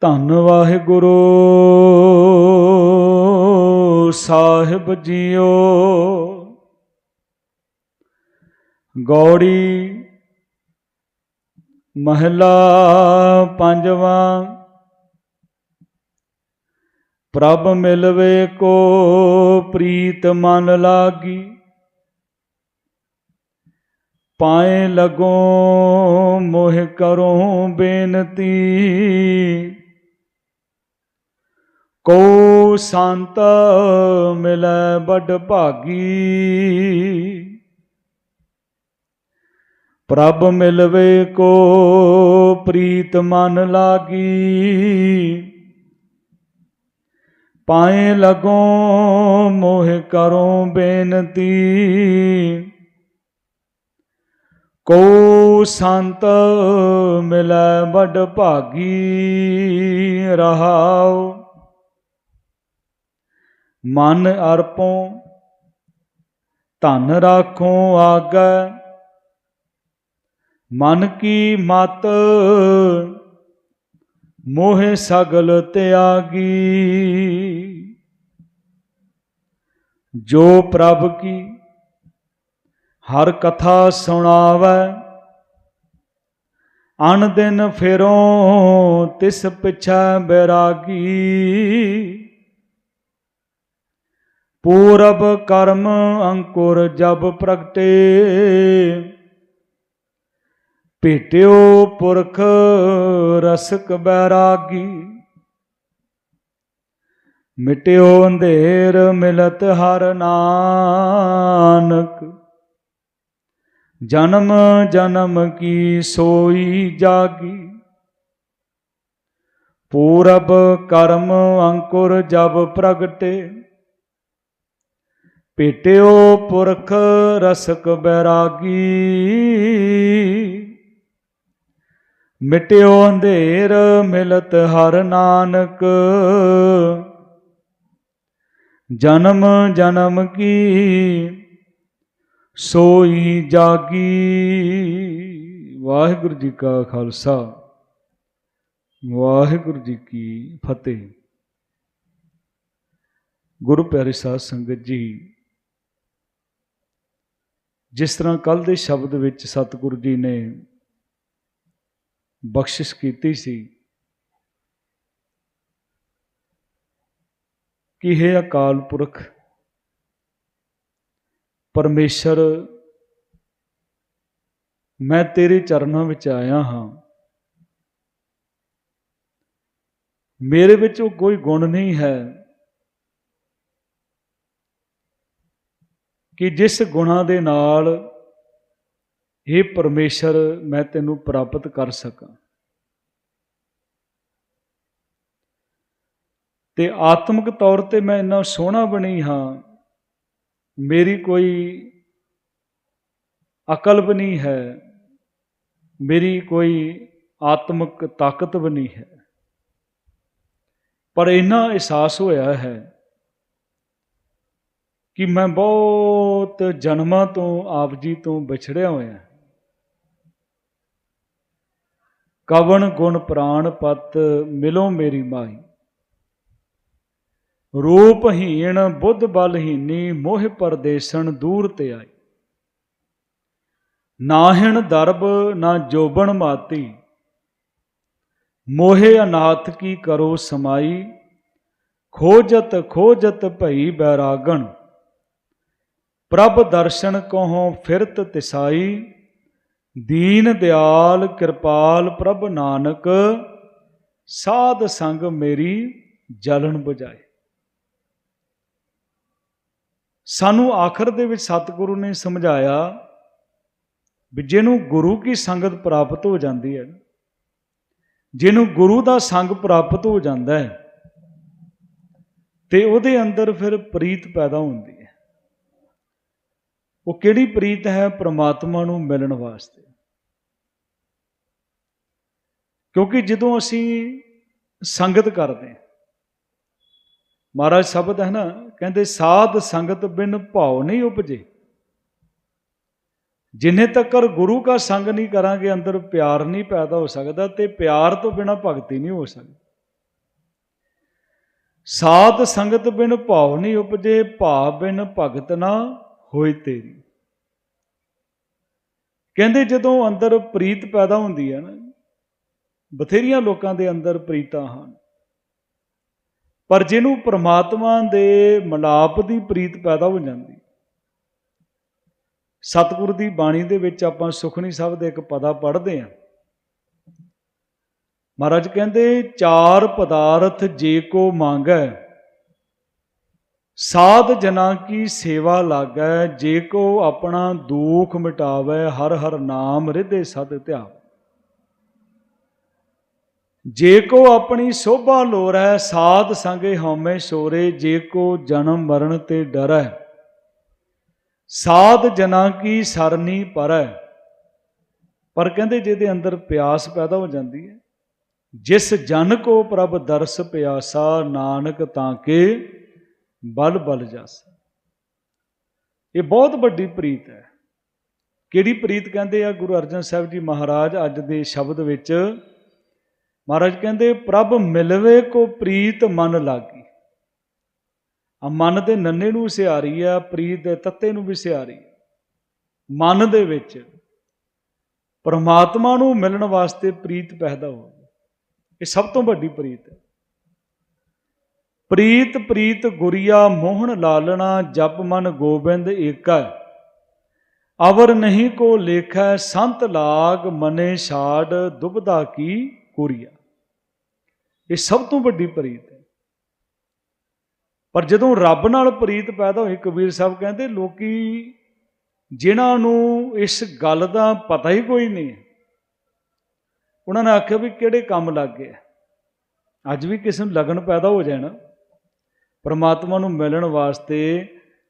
ਧੰਨ ਵਾਹਿਗੁਰੂ। ਸਾਹਿਬ ਜੀਓ। ਗੌੜੀ ਮਹਲਾ ਪੰਜਵਾਂ। ਪ੍ਰਭ ਮਿਲਵੇ ਕੋ ਪ੍ਰੀਤ ਮਨ ਲਾਗੀ। ਪਾਏ ਲਗੋ ਮੋਹ ਕਰੋ ਬੇਨਤੀ। ਕੋ ਸੰਤ ਮਿਲੈ ਬੜ ਭਾਗੀ। ਪ੍ਰਭ ਮਿਲਵੇ ਕੋ ਪ੍ਰੀਤ ਮਨ ਲਾਗੀ। ਪਾਏ ਲਗੋ ਮੋਹ ਕਰੋ ਬੇਨਤੀ। ਕੋ ਸੰਤ ਮਿਲੈ ਬੜ ਭਾਗੀ। ਰਹਾਓ ਮਨ ਅਰਪੋ ਧਨ ਰਾਖੋ ਆਗੈ। ਮਨ ਕੀ ਮਤ, ਮੋਹ ਸਗਲ ਤਿਆਗੀ। ਜੋ ਪ੍ਰਭ ਕੀ, ਹਰ ਕਥਾ ਸੁਣਾਵੈ। ਅਣ ਦਿਨ ਫਿਰੋਂ ਤਿਸ ਪਿਛੈ ਬੈਰਾਗੀ। ਪੂਰਬ ਕਰਮ ਅੰਕੁਰ ਜਬ ਪ੍ਰਗਟੇ। ਭੇਟਿਓ ਪੁਰਖ ਰਸਕ ਬੈਰਾਗੀ। ਮਿਟਿਓ ਅੰਧੇਰ ਮਿਲਤ ਹਰ ਨਾਨਕ। ਜਨਮ ਜਨਮ ਕੀ ਸੋਈ ਜਾਗੀ। ਪੂਰਬ ਕਰਮ ਅੰਕੁਰ ਜਬ ਪ੍ਰਗਟੇ। ਭੇਟਿਓ ਪੁਰਖ ਰਸਕ ਬੈਰਾਗੀ। ਮਿਟਿਓ ਅੰਧੇਰ ਮਿਲਤ ਹਰ ਨਾਨਕ। ਜਨਮ ਜਨਮ ਕੀ ਸੋਈ ਜਾਗੀ। ਵਾਹਿਗੁਰੂ ਜੀ ਕਾ ਖਾਲਸਾ। ਵਾਹਿਗੁਰੂ ਜੀ ਕੀ ਫਤਿਹ। ਗੁਰੂ ਪਿਆਰੇ ਸਾਧ ਸੰਗਤ ਜੀ ਜਿਸ ਤਰ੍ਹਾਂ ਕੱਲ ਦੇ ਸ਼ਬਦ ਵਿੱਚ ਸਤਿਗੁਰੂ ਜੀ ਨੇ ਬਖਸ਼ਿਸ਼ ਕੀਤੀ ਸੀ ਕਿ ਹੈ ਅਕਾਲ ਪੁਰਖ, ਪਰਮੇਸ਼ਰ, ਮੈਂ ਤੇਰੇ ਚਰਨਾਂ ਵਿੱਚ ਆਇਆ ਹਾਂ। ਮੇਰੇ ਵਿੱਚ ਉਹ ਕੋਈ ਗੁਣ ਨਹੀਂ ਹੈ। ਕਿ ਜਿਸ ਗੁਣਾ ਦੇ ਨਾਲ ਇਹ ਪਰਮੇਸ਼ਰ, ਮੈਂ ਤੈਨੂੰ ਪ੍ਰਾਪਤ ਕਰ ਸਕਾਂ। ਤੇ ਆਤਮਿਕ ਤੌਰ ਤੇ ਮੈਂ ਇੰਨਾ ਸੋਹਣਾ ਬਣੀ ਹਾਂ, ਮੇਰੀ ਕੋਈ ਅਕਲ ਵੀ ਨਹੀਂ ਹੈ, ਮੇਰੀ ਕੋਈ ਆਤਮਿਕ ਤਾਕਤ ਵੀ ਨਹੀਂ ਹੈ। ਪਰ ਇੰਨਾ ਅਹਿਸਾਸ ਹੋਇਆ ਹੈ ਕਿ ਮੈਂ ਬਹੁਤ ਜਨਮਾਂ ਤੋਂ ਆਪ ਜੀ ਤੋਂ ਵਿਛੜਿਆ ਹੋਇਆ ਕਵਣ ਗੁਣ ਪ੍ਰਾਣ ਪਤ ਮਿਲੋ ਮੇਰੀ ਮਾਈ ਰੂਪਹੀਣ ਬੁੱਧ ਬਲਹੀਨੀ ਮੋਹ ਪਰਦੇਸਣ ਦੂਰ ਤੇ ਆਈ। ਨਾਹਿਣ ਦਰਬ ਨਾ ਜੋਬਣ ਮਾਤੀ। ਮੋਹੇ ਅਨਾਥ ਕੀ ਕਰੋ ਸਮਾਈ। ਖੋਜਤ ਖੋਜਤ ਭਈ ਬੈਰਾਗਣ। ਪ੍ਰਭ ਦਰਸ਼ਨ ਕੋਹੋਂ ਫਿਰਤ ਤਿਸਾਈ, ਦੀਨ ਦਿਆਲ ਕਿਰਪਾਲ ਪ੍ਰਭ ਨਾਨਕ, ਸਾਧ ਸੰਗ ਮੇਰੀ ਜਲਣ 부ਜਾਏ ਸਾਨੂੰ ਆਖਰ ਦੇ ਵਿੱਚ ਸਤਿਗੁਰੂ ਨੇ ਸਮਝਾਇਆ ਵੀ ਜਿਹਨੂੰ ਗੁਰੂ ਕੀ ਸੰਗਤ ਪ੍ਰਾਪਤ ਹੋ ਜਾਂਦੀ ਹੈ, ਜਿਹਨੂੰ ਗੁਰੂ ਦਾ ਸੰਗ ਪ੍ਰਾਪਤ ਹੋ ਜਾਂਦਾ ਹੈ, ਤੇ ਉਹਦੇ ਅੰਦਰ ਫਿਰ ਪ੍ਰੀਤ ਪੈਦਾ ਹੁੰਦੀ ਉਹ ਕਿਹੜੀ ਪ੍ਰੀਤ ਹੈ ਪ੍ਰਮਾਤਮਾ ਨੂੰ ਮਿਲਣ ਵਾਸਤੇ? ਕਿਉਂਕਿ ਜਦੋਂ ਅਸੀਂ ਸੰਗਤ ਕਰਦੇ ਹਾਂ, ਮਹਾਰਾਜ ਸ਼ਬਦ ਹੈ ਨਾ, ਕਹਿੰਦੇ ਸਾਧ ਸੰਗਤ ਬਿਨ ਭਾਉ ਨਹੀਂ ਉਪਜੇ। ਜਿੰਨੇ ਤੱਕ ਗੁਰੂ ਦਾ ਸੰਗ ਨਹੀਂ ਕਰਾਂਗੇ, ਅੰਦਰ ਪਿਆਰ ਨਹੀਂ ਪੈਦਾ ਹੋ ਸਕਦਾ ਤੇ ਪਿਆਰ ਤੋਂ ਬਿਨਾ ਭਗਤੀ ਨਹੀਂ ਹੋ ਸਕਦੀ। ਸਾਧ ਸੰਗਤ ਬਿਨ ਭਾਵ ਨਹੀਂ ਉਪਜੇ, ਭਾਵ ਬਿਨ ਭਗਤ ਨਾ ਹੋਏ ਤੇਰੀ। ਕਹਿੰਦੇ ਜਦੋਂ ਅੰਦਰ ਪ੍ਰੀਤ ਪੈਦਾ ਹੁੰਦੀ ਹੈ ਨਾ, ਬਥੇਰੀਆਂ ਲੋਕਾਂ ਦੇ ਅੰਦਰ ਪ੍ਰੀਤਾਂ ਹਨ। ਪਰ ਜਿਹਨੂੰ ਪ੍ਰਮਾਤਮਾ ਦੇ ਮਲਾਪ ਦੀ ਪ੍ਰੀਤ ਪੈਦਾ ਹੋ ਜਾਂਦੀ, ਸਤਿਗੁਰ ਦੀ ਬਾਣੀ ਦੇ ਵਿੱਚ ਆਪਾਂ ਸੁਖਣੀ ਸਾਹਿਬ ਦੇ ਇੱਕ ਪਦਾ ਪੜ੍ਹਦੇ ਹਾਂ। ਮਹਾਰਾਜ ਕਹਿੰਦੇ, ਚਾਰ ਪਦਾਰਥ ਜੇ ਕੋ ਮੰਗੈ ਸਾਧ ਜਨਾ ਕੀ ਸੇਵਾ ਲਾਗੈ, ਜੇ ਕੋ ਆਪਣਾ ਦੁੱਖ ਮਿਟਾਵੇ, ਹਰ ਹਰ ਨਾਮ ਰਿਧੇ ਸਦ ਧਿਆਵ। ਜੇ ਕੋ ਆਪਣੀ ਸੋਭਾ ਲੋਰੈ, ਸਾਧ ਸੰਗੇ ਹਉਮੈ ਸੋਰੇ, ਜੇ ਕੋ ਜਨਮ ਮਰਨ ਤੇ ਡਰੈ। ਸਾਧ ਜਨਾ ਕੀ ਸਰਨੀ ਪਰੈ। ਪਰ ਕਹਿੰਦੇ ਜਿਹਦੇ ਅੰਦਰ ਪਿਆਸ ਪੈਦਾ ਹੋ ਜਾਂਦੀ ਹੈ, ਜਿਸ ਜਨ ਕੋ ਪ੍ਰਭ ਦਰਸ ਪਿਆਸਾ, ਨਾਨਕ ਤਾਂ ਕੇ ਬਲ ਬਲ ਜਸ। ਇਹ ਬਹੁਤ ਵੱਡੀ ਪ੍ਰੀਤ ਹੈ। ਕਿਹੜੀ ਪ੍ਰੀਤ ਕਹਿੰਦੇ ਆ? ਗੁਰੂ ਅਰਜਨ ਸਾਹਿਬ ਜੀ ਮਹਾਰਾਜ ਅੱਜ ਦੇ ਸ਼ਬਦ ਵਿੱਚ ਮਹਾਰਾਜ ਕਹਿੰਦੇ, ਪ੍ਰਭ ਮਿਲਵੇ ਕੋ ਪ੍ਰੀਤ ਮਨ ਲਾਗੀ। ਆ ਮਨ ਦੇ ਨੰਨੇ ਨੂੰ ਸਿਆਰੀ ਆ, ਪ੍ਰੀਤ ਦੇ ਤੱਤੇ ਨੂੰ ਵੀ ਸਿਆਰੀ। ਮਨ ਦੇ ਵਿੱਚ ਪਰਮਾਤਮਾ ਨੂੰ ਮਿਲਣ ਵਾਸਤੇ ਪ੍ਰੀਤ ਪੈਦਾ ਹੋ ਇਹ ਸਭ ਤੋਂ ਵੱਡੀ ਪ੍ਰੀਤ ਹੈ। ਪ੍ਰੀਤ ਪ੍ਰੀਤ ਗੁਰੀਆ ਮੋਹਨ ਲਾਲਣਾ, ਜਪ ਮਨ ਗੋਬਿੰਦ ਏਕਾ। ਅਵਰ ਨਹੀਂ ਕੋ ਲੇਖੈ, ਸੰਤ ਲਾਗ ਮਨੇ ਛਾੜ, ਦੁਬਦਾ ਕੀ ਕੁਰੀਆ। ਇਹ ਸਭ ਤੋਂ ਵੱਡੀ ਪ੍ਰੀਤ ਹੈ। ਪਰ ਜਦੋਂ ਰੱਬ ਨਾਲ ਪ੍ਰੀਤ ਪੈਦਾ ਹੋਈ, ਕਬੀਰ ਸਾਹਿਬ ਕਹਿੰਦੇ, ਲੋਕੀ ਜਿਨ੍ਹਾਂ ਨੂੰ ਇਸ ਗੱਲ ਦਾ ਪਤਾ ਹੀ ਕੋਈ ਨਹੀਂ ਉਹਨਾਂ ਨੇ ਆਖਿਆ ਵੀ ਕਿਹੜੇ ਕੰਮ ਲੱਗ ਗਏ ਅੱਜ ਵੀ ਕਿਸੇ ਨੂੰ ਲਗਨ ਪੈਦਾ ਹੋ ਜਾਣਾ ਪਰਮਾਤਮਾ ਨੂੰ ਮਿਲਣ ਵਾਸਤੇ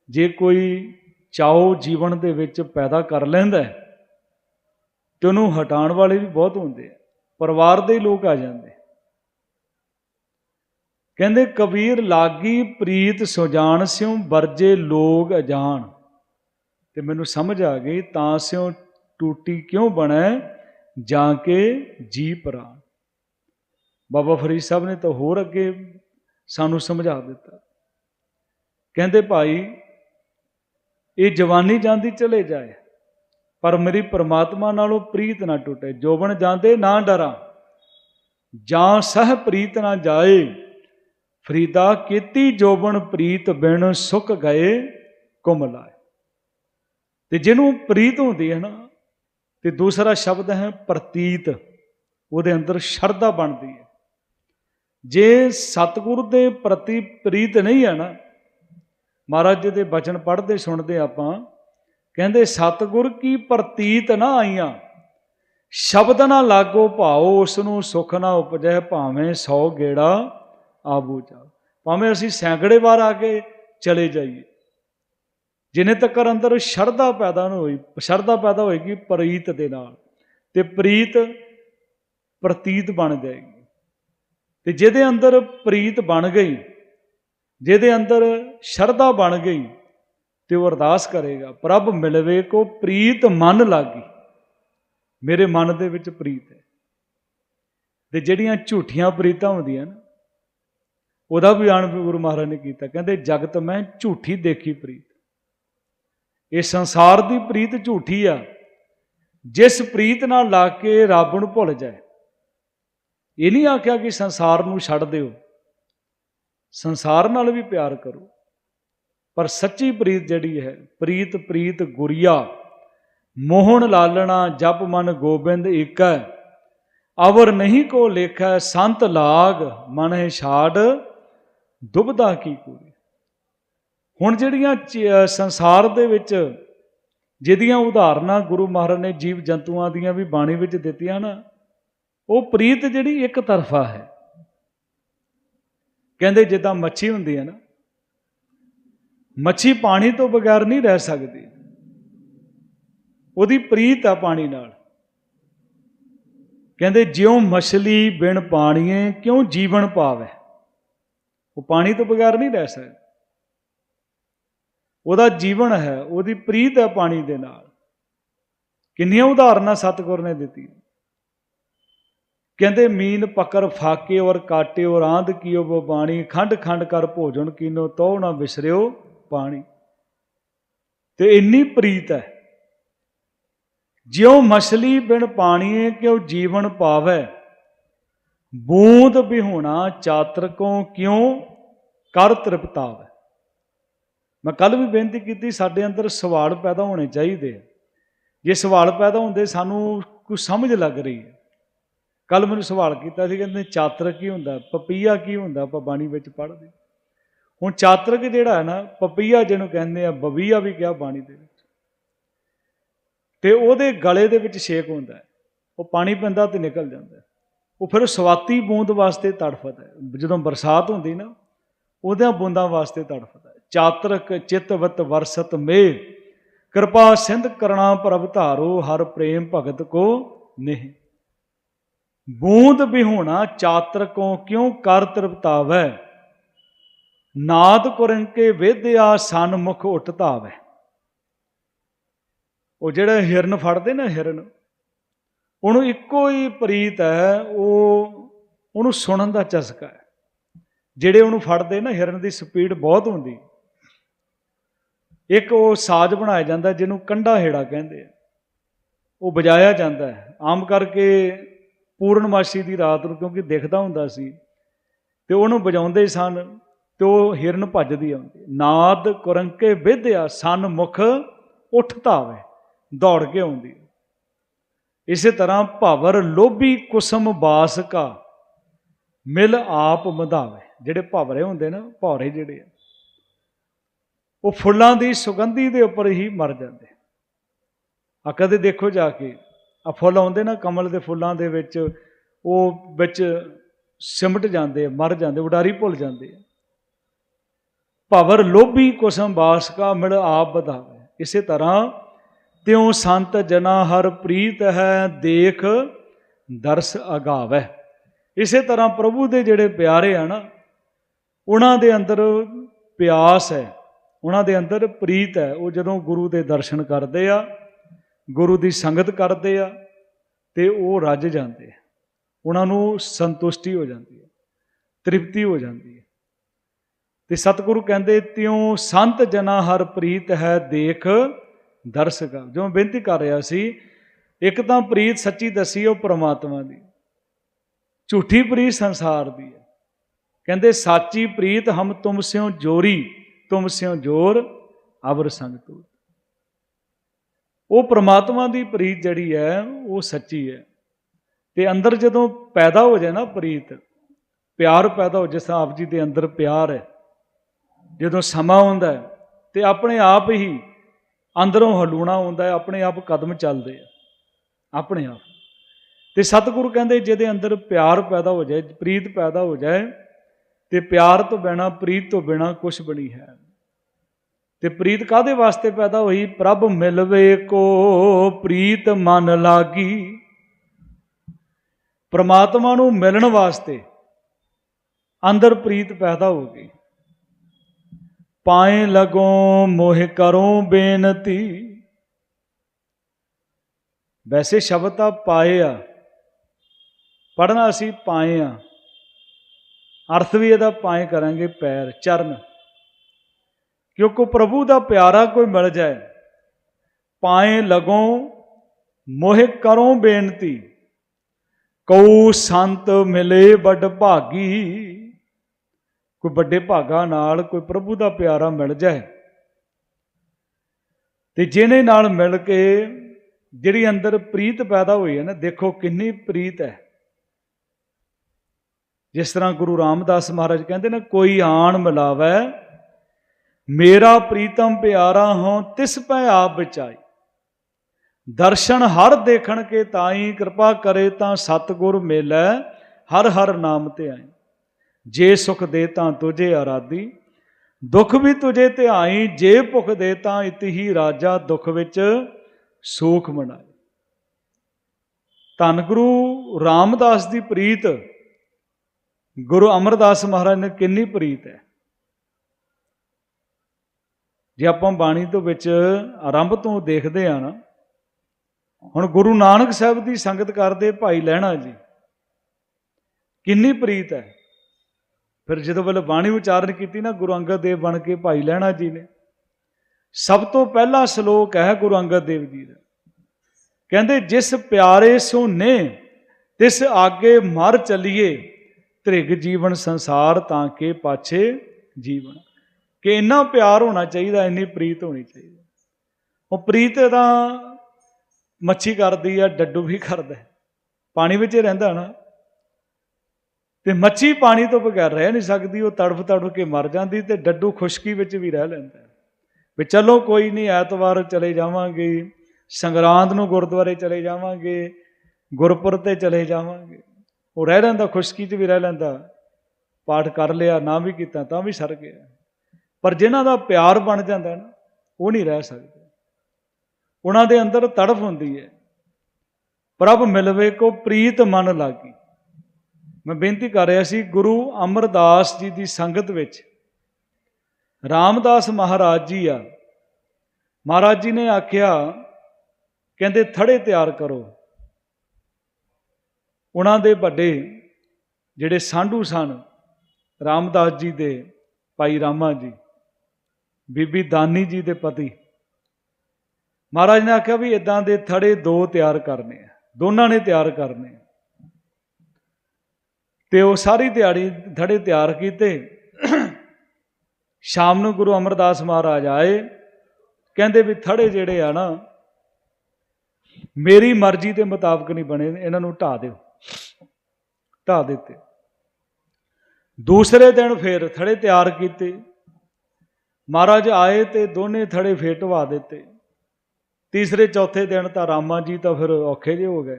ਜੇ ਕੋਈ ਚਾਓ ਜੀਵਨ ਦੇ ਵਿੱਚ ਪੈਦਾ ਕਰ ਲੈਂਦਾ ਤੇ ਉਹਨੂੰ ਹਟਾਉਣ ਵਾਲੇ ਵੀ ਬਹੁਤ ਹੁੰਦੇ ਆ, ਪਰਿਵਾਰ ਦੇ ਹੀ ਲੋਕ ਆ ਜਾਂਦੇ ਕਹਿੰਦੇ, ਕਬੀਰ ਲਾਗੀ ਪ੍ਰੀਤ ਸੁਜਾਨ ਸਿਉ ਵਰਜੇ ਲੋਗ ਅਜਾਨ। ਤੇ ਮੈਨੂੰ ਸਮਝ ਆ ਗਈ, ਤਾਂ ਸਿਉ ਟੂਟੀ ਕਿਉਂ ਬਣੈ, ਜਾਂ ਕੇ ਜੀ ਪ੍ਰਾਨ ਬਾਬਾ ਫਰੀਦ ਸਾਹਿਬ ਨੇ ਤਾਂ ਹੋਰ ਅੱਗੇ ਸਾਨੂੰ ਸਮਝਾ ਦਿੱਤਾ। ਕਹਿੰਦੇ, ਭਾਈ, ਇਹ ਜਵਾਨੀ ਜਾਂਦੀ ਚਲੇ ਜਾਏ, ਪਰ ਮੇਰੀ ਪ੍ਰਮਾਤਮਾ ਨਾਲੋਂ ਪ੍ਰੀਤ ਨਾ ਟੁੱਟੇ। ਜੋਬਨ ਜਾਂਦੇ ਨਾ ਡਰਾਂ, ਜਾਂ ਸਹ ਪ੍ਰੀਤ ਨਾ ਜਾਏ, ਫਰੀਦਾ ਕੀਤੀ ਜੋਬਨ ਪ੍ਰੀਤ ਬਿਨ ਸੁੱਕ ਗਏ ਕੁਮ ਲਾਏ। ਤੇ ਜਿਹਨੂੰ ਪ੍ਰੀਤ ਹੁੰਦੀ ਹੈ ਨਾ, ਤੇ ਦੂਸਰਾ ਸ਼ਬਦ ਹੈ ਪ੍ਰਤੀਤ, ਉਹਦੇ ਅੰਦਰ ਸ਼ਰਧਾ ਬਣਦੀ ਹੈ। ਜੇ ਸਤਿਗੁਰ ਦੇ ਪ੍ਰਤੀ ਪ੍ਰੀਤ ਨਹੀਂ ਹੈ ਨਾ, ਮਹਾਰਾਜ ਜੀ ਦੇ ਬਚਨ ਪੜ੍ਹਦੇ ਸੁਣਦੇ ਆਪਾਂ, ਕਹਿੰਦੇ ਸਤਿਗੁਰ ਕੀ ਪ੍ਰਤੀਤ ਨਾ ਆਈਆਂ, ਸ਼ਬਦ ਨਾ ਲਾਗੋ ਭਾਓ ਉਸ ਨੂੰ ਸੁਖ ਨਾ ਉਪਜੈ ਭਾਵੇਂ 100 ਗੇੜਾ ਆਬੂ ਜਾ ਭਾਵੇਂ ਅਸੀਂ ਸੈਂਕੜੇ ਵਾਰ ਆ ਕੇ ਚਲੇ ਜਾਈਏ, ਜਿਨੇ ਤੱਕ ਅੰਦਰ ਸ਼ਰਧਾ ਪੈਦਾ ਨਾ ਹੋਈ, ਸ਼ਰਧਾ ਪੈਦਾ ਹੋਏਗੀ ਪ੍ਰੀਤ ਦੇ ਨਾਲ, ਤੇ ਪ੍ਰੀਤ ਪ੍ਰਤੀਤ ਬਣ ਜਾਏਗੀ। ਤੇ ਜਿਹਦੇ ਅੰਦਰ ਪ੍ਰੀਤ ਬਣ ਗਈ, ਜਿਹਦੇ ਅੰਦਰ ਸ਼ਰਧਾ ਬਣ ਗਈ, ਤੇ ਉਹ ਅਰਦਾਸ ਕਰੇਗਾ, ਪ੍ਰਭ, ਮਿਲਵੇ ਕੋ ਪ੍ਰੀਤ ਮਨ ਲਾਗੀ। ਮੇਰੇ ਮਨ ਦੇ ਵਿੱਚ ਪ੍ਰੀਤ ਹੈ। ਤੇ ਜਿਹੜੀਆਂ ਝੂਠੀਆਂ ਪ੍ਰੀਤਾਂ ਹੁੰਦੀਆਂ ਨਾ, ਉਹਦਾ ਵੀ ਆਣ ਗੁਰੂ ਮਹਾਰਾਜ ਨੇ ਕੀਤਾ। ਕਹਿੰਦੇ, ਜਗਤ ਮੈਂ ਝੂਠੀ ਦੇਖੀ ਪ੍ਰੀਤ। ਇਹ ਸੰਸਾਰ ਦੀ ਪ੍ਰੀਤ ਝੂਠੀ ਆ। ਜਿਸ ਪ੍ਰੀਤ ਨਾਲ ਲਾ ਕੇ ਰੱਬ ਨੂੰ ਭੁੱਲ ਜਾਏ ਇਹ ਨਹੀਂ ਆਖਿਆ ਕਿ ਸੰਸਾਰ ਨੂੰ ਛੱਡ ਦਿਓ। ਸੰਸਾਰ ਨਾਲ ਵੀ ਪਿਆਰ ਕਰੋ। ਪਰ ਸੱਚੀ ਪ੍ਰੀਤ ਜਿਹੜੀ ਹੈ, ਪ੍ਰੀਤ ਪ੍ਰੀਤ ਗੁਰੀਆ, ਮੋਹਣ ਲਾਲਣਾ ਜਪ ਮਨ ਗੋਬਿੰਦ ਏਕੈ, ਅਵਰ ਨਹੀਂ ਕੋ ਲੇਖੈ ਸੰਤ ਲਾਗ ਮਨ ਹੈ ਛਾੜ, ਦੁਬਦਾ ਕੀ ਕੋਈ ਹੁਣ ਜਿਹੜੀਆਂ ਸੰਸਾਰ ਦੇ ਵਿੱਚ ਜਿਹਦੀਆਂ ਉਦਾਹਰਨਾਂ ਗੁਰੂ ਮਹਾਰਾਜ ਨੇ ਜੀਵ ਜੰਤੂਆਂ ਦੀਆਂ ਵੀ ਬਾਣੀ ਵਿੱਚ ਦਿੱਤੀਆਂ ਨਾ ਉਹ ਪ੍ਰੀਤ ਜਿਹੜੀ ਇੱਕ ਤਰਫਾ ਹੈ। ਕਹਿੰਦੇ ਜਿੱਦਾਂ ਮੱਛੀ ਹੁੰਦੀ ਹੈ ਨਾ, ਮੱਛੀ ਪਾਣੀ ਤੋਂ ਬਗੈਰ ਨਹੀਂ ਰਹਿ ਸਕਦੀ। ਉਹਦੀ ਪ੍ਰੀਤ ਆ ਪਾਣੀ ਨਾਲ। ਕਹਿੰਦੇ ਜਿਉਂ ਮਛਲੀ ਬਿਨ ਪਾਣੀਏ, ਕਿਉਂ ਜੀਵਨ ਪਾਵੇ। ਉਹ ਪਾਣੀ ਤੋਂ ਬਗੈਰ ਨਹੀਂ ਰਹਿ ਸਕਦੀ। ਉਹਦਾ ਜੀਵਨ ਹੈ, ਉਹਦੀ ਪ੍ਰੀਤ ਹੈ ਪਾਣੀ ਦੇ ਨਾਲ। ਕਿੰਨੀਆਂ ਉਦਾਹਰਨਾਂ ਸਤਿਗੁਰ ਨੇ ਦਿੱਤੀਆਂ। ਕਹਿੰਦੇ, ਮੀਨ ਪਕਰ ਫਾਕੇ ਔਰ ਕਾਟੇ ਔਰ ਆਂਧ ਕੀਓ ਬੋ ਬਾਣੀ, ਖੰਡ ਖੰਡ ਕਰ ਭੋਜਨ ਕੀਨੋ ਤੋ ਨਾ ਵਿਸਰਿਓ ਪਾਣੀ। ਤੇ ਇੰਨੀ ਪ੍ਰੀਤ ਹੈ, ਜਿਉ ਮਛਲੀ ਬਿਨ ਪਾਣੀਏ ਕਿਉ ਜੀਵਨ ਪਾਵੈ? ਬੂੰਦ ਬਿਹੋਣਾ ਚਾਤਰਕੋਂ ਕਿਉ ਕਰ ਤ੍ਰਿਪਤਾਵੈ? ਮੈਂ ਕੱਲ ਵੀ ਬੇਨਤੀ ਕੀਤੀ, ਸਾਡੇ ਅੰਦਰ ਸਵਾਲ ਪੈਦਾ ਹੋਣੇ ਚਾਹੀਦੇ ਜੇ ਸਵਾਲ ਪੈਦਾ ਹੁੰਦੇ, ਸਾਨੂੰ ਕੁਝ ਸਮਝ ਲੱਗ ਰਹੀ ਹੈ। ਕੱਲ ਮੈਨੂੰ ਸਵਾਲ ਕੀਤਾ ਸੀ, ਕਹਿੰਦੇ ਚਾਤਰਕ ਕੀ ਹੁੰਦਾ? ਪਪੀਆ ਕੀ ਹੁੰਦਾ? ਆਪਾਂ ਬਾਣੀ ਵਿੱਚ ਪੜ੍ਹਦੇ ਹੁਣ ਚਾਤਰਕ ਜਿਹੜਾ ਹੈ ਨਾ, ਪਪੀਆ ਜਿਹਨੂੰ ਕਹਿੰਦੇ ਆ, ਬਵੀਆ ਵੀ ਕਿਹਾ ਬਾਣੀ ਦੇ ਵਿੱਚ। ਤੇ ਉਹਦੇ ਗਲੇ ਦੇ ਵਿੱਚ ਛੇਕ ਹੁੰਦਾ ਹੈ। ਉਹ ਪਾਣੀ ਪੈਂਦਾ ਤੇ ਨਿਕਲ ਜਾਂਦਾ ਉਹ ਫਿਰ ਸਵਾਤੀ ਬੂੰਦ ਵਾਸਤੇ ਤੜਫਦਾ ਹੈ। ਜਦੋਂ ਬਰਸਾਤ ਹੁੰਦੀ ਨਾ, ਉਹਦਿਆਂ ਬੂੰਦਾਂ ਵਾਸਤੇ ਤੜਫਦਾ ਹੈ। ਚਾਤਰਕ ਚਿਤਵਤ ਵਰਸਤ ਮੇ ਕਿਰਪਾ ਸਿੰਧ ਕਰਣਾ ਪ੍ਰਭ ਧਾਰੋ, ਹਰ ਪ੍ਰੇਮ ਭਗਤ ਕੋ ਨਹੀਂ। ਬੂੰਦ ਬਿਹੋਣਾ ਚਾਤਰਕੋਂ ਕਿਉ ਕਰ ਤ੍ਰਿਪਤਾਵੈ? ਨਾਦ ਕੁਰੰਕੇ ਵਿਦਿਆ ਸਨਮੁਖ ਉੱਠ ਧਾਵੈ ਉਹ ਜਿਹੜਾ ਹਿਰਨ ਫੜਦੇ ਨਾ ਹਿਰਨ, ਉਹਨੂੰ ਇੱਕੋ ਹੀ ਪ੍ਰੀਤ ਹੈ, ਉਹ, ਉਹਨੂੰ ਸੁਣਨ ਦਾ ਚਸਕਾ ਹੈ। ਜਿਹੜੇ ਉਹਨੂੰ ਫੜਦੇ ਨਾ, ਹਿਰਨ ਦੀ ਸਪੀਡ ਬਹੁਤ ਹੁੰਦੀ ਇੱਕ ਉਹ ਸਾਜ਼ ਬਣਾਇਆ ਜਾਂਦਾ ਜਿਹਨੂੰ ਕੰਡਾ ਹੇੜਾ ਕਹਿੰਦੇ ਆ। ਉਹ ਵਜਾਇਆ ਜਾਂਦਾ ਹੈ। ਆਮ ਕਰਕੇ ਪੂਰਨਮਾਸ਼ੀ ਦੀ ਰਾਤ ਨੂੰ ਕਿਉਂਕਿ ਦਿਖਦਾ ਹੁੰਦਾ ਸੀ ਤੇ ਉਹਨੂੰ ਵਜਾਉਂਦੇ ਸਨ ਤੇ ਉਹ ਹਿਰਨ ਭੱਜਦੀ ਆਉਂਦੀ। ਨਾਦ ਕੁਰੰਕੇ ਵਿਧਿਆ ਸਨ ਮੁਖ ਉੱਠ ਧਾਵੇ, ਦੌੜ ਕੇ ਆਉਂਦੀ। ਇਸੇ ਤਰ੍ਹਾਂ ਭਵਰ ਲੋਭੀ ਕੁਸਮ ਬਾਸਕਾ ਮਿਲ ਆਪ ਮਧਾਵੇ ਜਿਹੜੇ ਭਵਰੇ ਹੁੰਦੇ ਨਾ ਭੌਰੇ ਜਿਹੜੇ ਆ, ਉਹ ਫੁੱਲਾਂ ਦੀ ਸੁਗੰਧੀ ਦੇ ਉੱਪਰ ਹੀ ਮਰ ਜਾਂਦੇ। ਆ ਕਦੇ ਦੇਖੋ ਜਾ ਕੇ ਆ ਫੁੱਲ ਆਉਂਦੇ ਨਾ ਕਮਲ ਦੇ ਫੁੱਲਾਂ ਦੇ ਵਿੱਚ, ਉਹ ਵਿੱਚ ਸਿਮਟ ਜਾਂਦੇ ਮਰ ਜਾਂਦੇ ਉਡਾਰੀ ਭੁੱਲ ਜਾਂਦੇ ਆ। ਭਵਰ ਲੋਭੀ ਕੁਸਮ ਬਾਸ ਕਾ ਮਿਲ ਆਪ ਵਧਾਵੇ। ਇਸੇ ਤਰ੍ਹਾਂ ਤਿਉ ਸੰਤ ਜਨਾ ਹਰ ਪ੍ਰੀਤ ਹੈ, ਦੇਖ ਦਰਸ ਅਗਾਵੈ। ਇਸੇ ਤਰ੍ਹਾਂ ਪ੍ਰਭੂ ਦੇ ਜਿਹੜੇ ਪਿਆਰੇ ਆ ਨਾ, ਉਹਨਾਂ ਦੇ ਅੰਦਰ ਪਿਆਸ ਹੈ, ਉਹਨਾਂ ਦੇ ਅੰਦਰ ਪ੍ਰੀਤ ਹੈ, ਉਹ ਜਦੋਂ ਗੁਰੂ ਦੇ ਦਰਸ਼ਨ ਕਰਦੇ ਆ ਗੁਰੂ ਦੀ ਸੰਗਤ ਕਰਦੇ ਆ ਤੇ ਉਹ ਰੱਜ ਜਾਂਦੇ ਆ। ਉਹਨਾਂ ਨੂੰ ਸੰਤੁਸ਼ਟੀ ਹੋ ਜਾਂਦੀ ਹੈ ਤ੍ਰਿਪਤੀ ਹੋ ਜਾਂਦੀ ਹੈ ਤੇ ਸਤਿਗੁਰੂ ਕਹਿੰਦੇ, ਤਿਉ ਸੰਤ ਜਨਾ ਹਰ ਪ੍ਰੀਤ ਹੈ ਦੇਖ ਦਰਸ਼ਕ। ਜੋ ਮੈਂ ਬੇਨਤੀ ਕਰ ਰਿਹਾ ਸੀ, ਇੱਕ ਤਾਂ ਪ੍ਰੀਤ ਸੱਚੀ ਦੱਸੀ ਉਹ ਪ੍ਰਮਾਤਮਾ ਦੀ, ਝੂਠੀ ਪ੍ਰੀਤ ਸੰਸਾਰ ਦੀ ਹੈ ਕਹਿੰਦੇ, ਸਾਚੀ ਪ੍ਰੀਤ ਹਮ ਤੁਮ ਸਿਓ ਜੋਰੀ, ਤੁਮ ਸਿਓ ਜੋਰ ਅਵਰ ਸੰਗ ਤੂ ਉਹ ਪ੍ਰਮਾਤਮਾ ਦੀ ਪ੍ਰੀਤ ਜਿਹੜੀ ਹੈ, ਉਹ ਸੱਚੀ ਹੈ। ਤੇ ਅੰਦਰ ਜਦੋਂ ਪੈਦਾ ਹੋ ਜਾਏ ਨਾ ਪ੍ਰੀਤ, ਪਿਆਰ ਪੈਦਾ ਹੋ ਜਿਸ ਆਪ ਜੀ ਦੇ ਅੰਦਰ ਪਿਆਰ ਹੈ, ਜਦੋਂ ਸਮਾਂ ਆਉਂਦਾ ਹੈ, ਤੇ ਆਪਣੇ ਆਪ ਹੀ ਅੰਦਰੋਂ ਹਲੂਣਾ ਹੁੰਦਾ ਹੈ, ਆਪਣੇ ਆਪ ਕਦਮ ਚੱਲਦੇ ਆ, ਆਪਣੇ ਆਪ। ਤੇ ਸਤਿਗੁਰੂ ਕਹਿੰਦੇ ਜਿਹਦੇ ਅੰਦਰ ਪਿਆਰ ਪੈਦਾ ਹੋ ਜਾਏ, ਪ੍ਰੀਤ ਪੈਦਾ ਹੋ ਜਾਏ, ਤੇ ਪਿਆਰ ਤੋਂ ਬਿਨਾ, ਪ੍ਰੀਤ ਤੋਂ ਬਿਨਾ ਕੁਝ ਬਣੀ ਹੈ। ਤੇ ਪ੍ਰੀਤ ਕਾਦੇ ਵਾਸਤੇ ਪੈਦਾ ਹੋਈ? ਪ੍ਰਭ ਮਿਲਵੇ ਕੋ ਪ੍ਰੀਤ ਮਨ ਲਾਗੀ। ਪ੍ਰਮਾਤਮਾ ਨੂੰ ਮਿਲਣ ਵਾਸਤੇ ਅੰਦਰ ਪ੍ਰੀਤ ਪੈਦਾ ਹੋ ਗਈ। ਪਾਏ ਲਗੋ ਮੋਹ ਕਰੋ ਬੇਨਤੀ। ਵੈਸੇ ਸ਼ਬਦ ਤਾਂ ਪਾਏ ਆ ਪੜਨਾ ਅਸੀਂ ਪਾਏ ਆ। ਅਰਥ ਵੀ ਇਹਦਾ ਪਾਏ ਕਰਾਂਗੇ ਪੈਰ ਚਰਨ। ਕਿਉਂਕਿ ਪ੍ਰਭੂ ਦਾ ਪਿਆਰਾ ਕੋਈ ਮਿਲ ਜਾਏ। ਪਾਏ ਲਗੋ, ਮੋਹਿ ਕਰੋ ਬੇਨਤੀ। ਕਉ ਸੰਤ ਮਿਲੇ ਵੱਡ ਭਾਗੀ। ਕੋਈ ਵੱਡੇ ਭਾਗਾ ਨਾਲ ਕੋਈ ਪ੍ਰਭੂ ਦਾ ਪਿਆਰਾ ਮਿਲ ਜਾਏ। ਤੇ ਜਿਹਨੇ ਨਾਲ ਮਿਲ ਕੇ ਜਿਹੜੀ ਅੰਦਰ ਪ੍ਰੀਤ ਪੈਦਾ ਹੋਈ ਹੈ ਨਾ, ਦੇਖੋ ਕਿੰਨੀ ਪ੍ਰੀਤ ਹੈ। ਜਿਸ ਤਰ੍ਹਾਂ ਗੁਰੂ ਰਾਮਦਾਸ ਮਹਾਰਾਜ ਕਹਿੰਦੇ ਨੇ, ਕੋਈ ਆਣ ਮਿਲਾਵੇ ਮੇਰਾ ਪ੍ਰੀਤਮ ਪਿਆਰਾ ਹੋ, ਤਿਸ ਪੈ ਆਪ ਵਿਚਾਈ ਦਰਸ਼ਨ ਹਰ ਦੇਖਣ ਕੇ ਤਾਈ, ਕਿਰਪਾ ਕਰੇ ਤਾਂ ਸਤਗੁਰ ਮਿਲੈ, ਹਰ ਹਰ ਨਾਮ ਤੇ ਆਈ। ਜੇ ਸੁਖ ਦੇ ਤਾਂ ਤੁਝੇ ਆਰਾਦੀ ਦੁੱਖ ਵੀ ਤੁਝੇ ਤੇ ਆਈ, ਜੇ ਭੁਖ ਦੇ ਤਾਂ ਇਤਹੀ ਰਾਜਾ ਦੁੱਖ ਵਿੱਚ ਸੂਖ ਮਨਾਏ ਧੰਨ ਗੁਰੂ ਰਾਮਦਾਸ ਦੀ ਪ੍ਰੀਤ, ਗੁਰੂ ਅਮਰਦਾਸ ਮਹਾਰਾਜ ਨੇ ਕਿੰਨੀ ਪ੍ਰੀਤ ਹੈ। ਜੇ ਆਪਾਂ ਬਾਣੀ ਤੋਂ ਵਿੱਚ ਆਰੰਭ ਤੋਂ ਦੇਖਦੇ ਆ ਨਾ, ਹੁਣ ਗੁਰੂ ਨਾਨਕ ਸਾਹਿਬ ਦੀ ਸੰਗਤ ਕਰਦੇ ਭਾਈ ਲਹਿਣਾ ਜੀ, ਕਿੰਨੀ ਪ੍ਰੀਤ ਹੈ। ਫਿਰ ਜਦੋਂ ਵੇਲੇ ਬਾਣੀ ਉਚਾਰਨ ਕੀਤੀ ਨਾ, ਗੁਰੂ ਅੰਗਦ ਦੇਵ ਬਣ ਕੇ ਭਾਈ ਲਹਿਣਾ ਜੀ ਨੇ, ਸਭ ਤੋਂ ਪਹਿਲਾ ਸ਼ਲੋਕ ਹੈ ਗੁਰੂ ਅੰਗਦ ਦੇਵ ਜੀ ਦਾ। ਕਹਿੰਦੇ, ਜਿਸ ਪਿਆਰੇ ਸੋਨੇ, ਤਿਸ ਆਗੇ ਮਰ ਚਲੀਏ, ਤ੍ਰਿਗ ਜੀਵਨ ਸੰਸਾਰ ਤਾਂ ਕੇ ਪਾਛੇ ਜੀਵਨ। ਕਿ ਇੰਨਾ ਪਿਆਰ ਹੋਣਾ ਚਾਹੀਦਾ, ਇੰਨੀ ਪ੍ਰੀਤ ਹੋਣੀ ਚਾਹੀਦੀ। ਉਹ ਪ੍ਰੀਤ ਤਾਂ ਮੱਛੀ ਕਰਦੀ ਆ, ਡੱਡੂ ਵੀ ਕਰਦਾ ਪਾਣੀ ਵਿੱਚ ਹੀ ਰਹਿੰਦਾ ਨਾ। ਤੇ ਮੱਛੀ ਪਾਣੀ ਤੋਂ ਬਗੈਰ ਰਹਿ ਨਹੀਂ ਸਕਦੀ, ਉਹ ਤੜਫ ਤੜਫ ਕੇ ਮਰ ਜਾਂਦੀ ਤੇ ਡੱਡੂ ਖੁਸ਼ਕੀ ਵਿੱਚ ਵੀ ਰਹਿ ਲੈਂਦਾ ਵੀ ਚਲੋ ਕੋਈ ਨਹੀਂ, ਐਤਵਾਰ ਚਲੇ ਜਾਵਾਂਗੇ, ਸੰਗਰਾਂਦ ਨੂੰ ਗੁਰਦੁਆਰੇ ਚਲੇ ਜਾਵਾਂਗੇ, ਗੁਰਪੁਰ ਤੇ ਚਲੇ ਜਾਵਾਂਗੇ। ਉਹ ਰਹਿ ਲੈਂਦਾ, ਖੁਸ਼ਕੀ 'ਚ ਵੀ ਰਹਿ ਲੈਂਦਾ। ਪਾਠ ਕਰ ਲਿਆ, ਨਾ ਵੀ ਕੀਤਾ, ਤਾਂ ਵੀ ਸਰ ਗਿਆ। ਪਰ ਜਿਨ੍ਹਾਂ ਦਾ ਪਿਆਰ ਬਣ ਜਾਂਦਾ ਨਾ, ਉਹ ਨਹੀਂ ਰਹਿ ਸਕਦੇ। ਉਹਨਾਂ ਦੇ ਅੰਦਰ ਤੜਫ ਹੁੰਦੀ ਹੈ। ਪ੍ਰਭ ਮਿਲਵੇ ਕੋ ਪ੍ਰੀਤ ਮਨ ਲਾਗੀ। ਮੈਂ ਬੇਨਤੀ ਕਰ ਰਿਹਾ ਸੀ, ਗੁਰੂ ਅਮਰਦਾਸ ਜੀ ਦੀ ਸੰਗਤ ਵਿੱਚ ਰਾਮਦਾਸ ਮਹਾਰਾਜ ਜੀ ਆ। ਮਹਾਰਾਜ ਜੀ ਨੇ ਆਖਿਆ, ਕਹਿੰਦੇ, ਥੜੇ ਤਿਆਰ ਕਰੋ। ਉਹਨਾਂ ਦੇ ਵੱਡੇ ਜਿਹੜੇ ਸਾਂਢੂ ਸਨ, ਰਾਮਦਾਸ ਜੀ ਦੇ ਭਾਈ ਰਾਮਾ ਜੀ ਬੀਬੀ ਦਾਨੀ ਜੀ ਦੇ ਪਤੀ। ਮਹਾਰਾਜ ਨੇ ਆਖਿਆ ਵੀ ਇਦਾਂ ਦੇ ਥੜੇ ਦੋ ਤਿਆਰ ਕਰਨੇ ਆ। ਦੋਨਾਂ ਨੇ ਤਿਆਰ ਕਰਨੇ ਤੇ ਉਹ ਸਾਰੀ ਦਿਹਾੜੀ ਥੜੇ ਤਿਆਰ ਕੀਤੇ। ਸ਼ਾਮ ਨੂੰ ਗੁਰੂ ਅਮਰਦਾਸ ਮਹਾਰਾਜ ਆਏ। ਕਹਿੰਦੇ ਵੀ ਥੜੇ ਜਿਹੜੇ ਆ ਨਾ, ਮੇਰੀ ਮਰਜ਼ੀ ਦੇ ਮੁਤਾਬਕ ਨਹੀਂ ਬਣੇ, ਇਹਨਾਂ ਨੂੰ ਢਾ ਦਿਓ। ਢਾ ਦਿੱਤੇ। ਦੂਸਰੇ ਦਿਨ ਫੇਰ ਥੜੇ ਤਿਆਰ ਕੀਤੇ। ਮਹਾਰਾਜ ਆਏ ਤੇ ਦੋਨੇ ਥੜੇ ਫੇਰ ਢਵਾ ਦਿੱਤੇ। ਤੀਸਰੇ ਚੌਥੇ ਦਿਨ ਤਾਂ ਰਾਮਾ ਜੀ ਤਾਂ ਫਿਰ ਔਖੇ ਜਿਹੇ ਹੋ ਗਏ।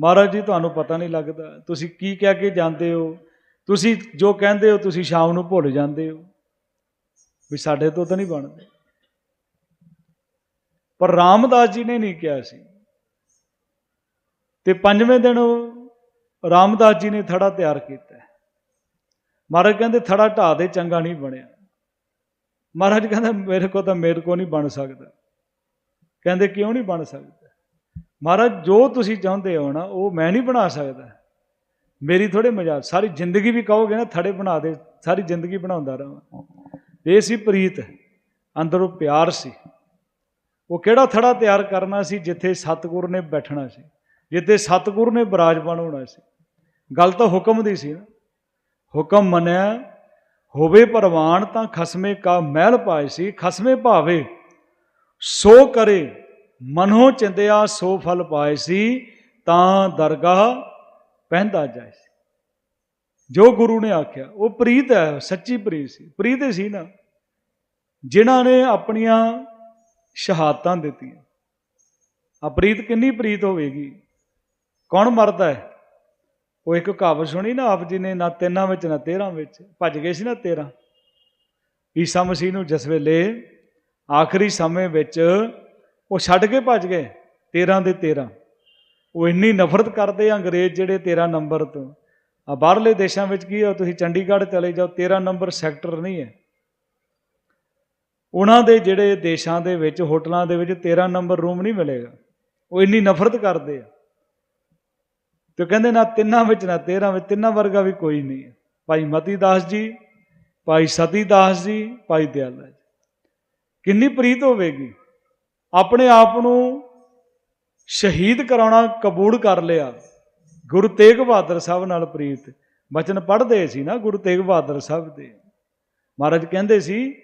ਮਹਾਰਾਜ ਜੀ, ਤੁਹਾਨੂੰ ਪਤਾ ਨਹੀਂ ਲੱਗਦਾ। ਤੁਸੀਂ ਕੀ ਕਹਿ ਕੇ ਜਾਂਦੇ ਹੋ? ਤੁਸੀਂ ਜੋ ਕਹਿੰਦੇ ਹੋ, ਤੁਸੀਂ ਸ਼ਾਮ ਨੂੰ ਭੁੱਲ ਜਾਂਦੇ ਹੋ। ਵੀ ਸਾਡੇ ਤੋਂ ਤਾਂ ਨਹੀਂ ਬਣਦੇ। ਪਰ ਰਾਮਦਾਸ ਜੀ ਨੇ ਨਹੀਂ ਕਿਹਾ ਸੀ। ਤੇ ਪੰਜਵੇਂ ਦਿਨ ਉਹ ਰਾਮਦਾਸ ਜੀ ਨੇ ਥੜਾ ਤਿਆਰ ਕੀਤਾ। ਮਹਾਰਾਜ ਕਹਿੰਦੇ, ਥੜਾ ਢਾ ਦੇ ਚੰਗਾ ਨਹੀਂ ਬਣਿਆ। ਮਹਾਰਾਜ ਕਹਿੰਦਾ, ਮੇਰੇ ਕੋ ਤਾਂ ਮੇਰੇ ਕੋ ਨਹੀਂ ਬਣ ਸਕਦਾ। ਕਹਿੰਦੇ, ਕਿਉਂ ਨਹੀਂ ਬਣ ਸਕਦਾ? ਮਹਾਰਾਜ, ਜੋ ਤੁਸੀਂ ਚਾਹੁੰਦੇ ਹੋ ਨਾ, ਉਹ ਮੈਂ ਨਹੀਂ ਬਣਾ ਸਕਦਾ। ਮੇਰੀ ਥੋੜੇ ਮਜ਼ਾਕ, ਸਾਰੀ ਜ਼ਿੰਦਗੀ ਵੀ ਕਹੋਗੇ ਨਾ, ਥੜੇ ਬਣਾ ਦੇ, ਸਾਰੀ ਜ਼ਿੰਦਗੀ ਬਣਾਉਂਦਾ ਰਹਾਂ। ਇਹ ਸੀ ਪ੍ਰੀਤ, ਅੰਦਰੋਂ ਪਿਆਰ ਸੀ। ਉਹ ਕਿਹੜਾ ਥੜਾ ਤਿਆਰ ਕਰਨਾ ਸੀ, ਜਿੱਥੇ ਸਤਿਗੁਰ ਨੇ ਬੈਠਣਾ ਸੀ, ਜਿੱਥੇ ਸਤਿਗੁਰ ਨੇ ਬਿਰਾਜਮਾਨ ਹੋਣਾ ਸੀ। ਗੱਲ ਤਾਂ ਹੁਕਮ ਦੀ ਸੀ ਨਾ। ਹੁਕਮ ਮੰਨਿਆ ਹੋਵੇ ਪਰਵਾਨ ਤਾਂ ਖਸਮੇ ਕਾ ਮਹਿਲ ਪਾਏ ਸੀ, ਖਸਮੇ ਭਾਵੇ। ਸੋ ਕਰੇ, ਮਨੋ ਚਿੰਦਿਆ ਸੋ ਫਲ ਪਾਏ ਸੀ, ਤਾਂ ਦਰਗਾਹ ਪਹਿੰਦਾ ਜਾਏ ਸੀ। ਜੋ ਗੁਰੂ ਨੇ ਆਖਿਆ, ਉਹ ਪ੍ਰੀਤ ਹੈ, ਸੱਚੀ ਪ੍ਰੀਤ ਸੀ। ਪ੍ਰੀਤ ਸੀ ਨਾ, ਜਿਨ੍ਹਾਂ ਨੇ ਆਪਣੀਆਂ ਸ਼ਹਾਦਤਾਂ ਦਿੱਤੀਆਂ। ਆ ਪ੍ਰੀਤ ਕਿੰਨੀ ਪ੍ਰੀਤ ਹੋਵੇਗੀ? ਕੌਣ ਮਰਦਾ ਹੈ? ਉਹ ਇੱਕ ਕਹਾਵਤ ਸੁਣੀ ਨਾ ਆਪ ਜੀ ਨੇ, ਨਾ ਤਿੰਨਾਂ ਵਿੱਚ, ਨਾ ਤੇਰਾਂ ਵਿੱਚ। ਭੱਜ ਗਏ ਸੀ ਨਾ ਤੇਰਾਂ। ਈਸਾ ਮਸੀਹ ਨੂੰ ਜਿਸ ਵੇਲੇ ਆਖਰੀ ਸਮੇਂ ਵਿੱਚ ਉਹ ਛੱਡ ਕੇ ਭੱਜ ਗਏ 13 ਦੇ 13 ਉਹ ਇੰਨੀ ਨਫ਼ਰਤ ਕਰਦੇ ਆ ਅੰਗਰੇਜ਼ ਜਿਹੜੇ 13 ਨੰਬਰ ਤੋਂ। ਆ ਬਾਹਰਲੇ ਦੇਸ਼ਾਂ ਵਿੱਚ ਕੀ ਹੈ ਤੁਸੀਂ ਚੰਡੀਗੜ੍ਹ ਚਲੇ ਜਾਓ 13 ਨੰਬਰ ਸੈਕਟਰ ਨਹੀਂ ਹੈ। ਉਹਨਾਂ ਦੇ ਜਿਹੜੇ ਦੇਸ਼ਾਂ ਦੇ ਵਿੱਚ, ਹੋਟਲਾਂ ਦੇ ਵਿੱਚ 13 ਨੰਬਰ ਰੂਮ ਨਹੀਂ ਮਿਲੇਗਾ। ਉਹ ਇੰਨੀ ਨਫ਼ਰਤ ਕਰਦੇ ਆ। ਤੇ ਕਹਿੰਦੇ, ਨਾ ਤਿੰਨਾਂ ਵਿੱਚ, ਨਾ 13 ਵਿੱਚ, ਤਿੰਨਾਂ ਵਰਗਾ ਵੀ ਕੋਈ ਨਹੀਂ ਹੈ। ਭਾਈ ਮਤੀ ਦਾਸ ਜੀ, ਭਾਈ ਸਤੀ ਦਾਸ ਜੀ, ਭਾਈ ਦਿਆਲਾ ਜੀ। ਕਿੰਨੀ ਪ੍ਰੀਤ ਹੋਵੇਗੀ? ਆਪਣੇ ਆਪ ਨੂੰ ਸ਼ਹੀਦ ਕਰਾਉਣਾ, ਕਬੂਲ ਕਰ ਲਿਆ। ਗੁਰੂ ਤੇਗ ਬਹਾਦਰ ਸਾਹਿਬ ਨਾਲ ਪ੍ਰੀਤ। ਬਚਨ ਪੜ੍ਹਦੇ ਸੀ ਨਾ ਗੁਰੂ ਤੇਗ ਬਹਾਦਰ ਸਾਹਿਬ ਦੇ। ਮਹਾਰਾਜ ਕਹਿੰਦੇ ਸੀ,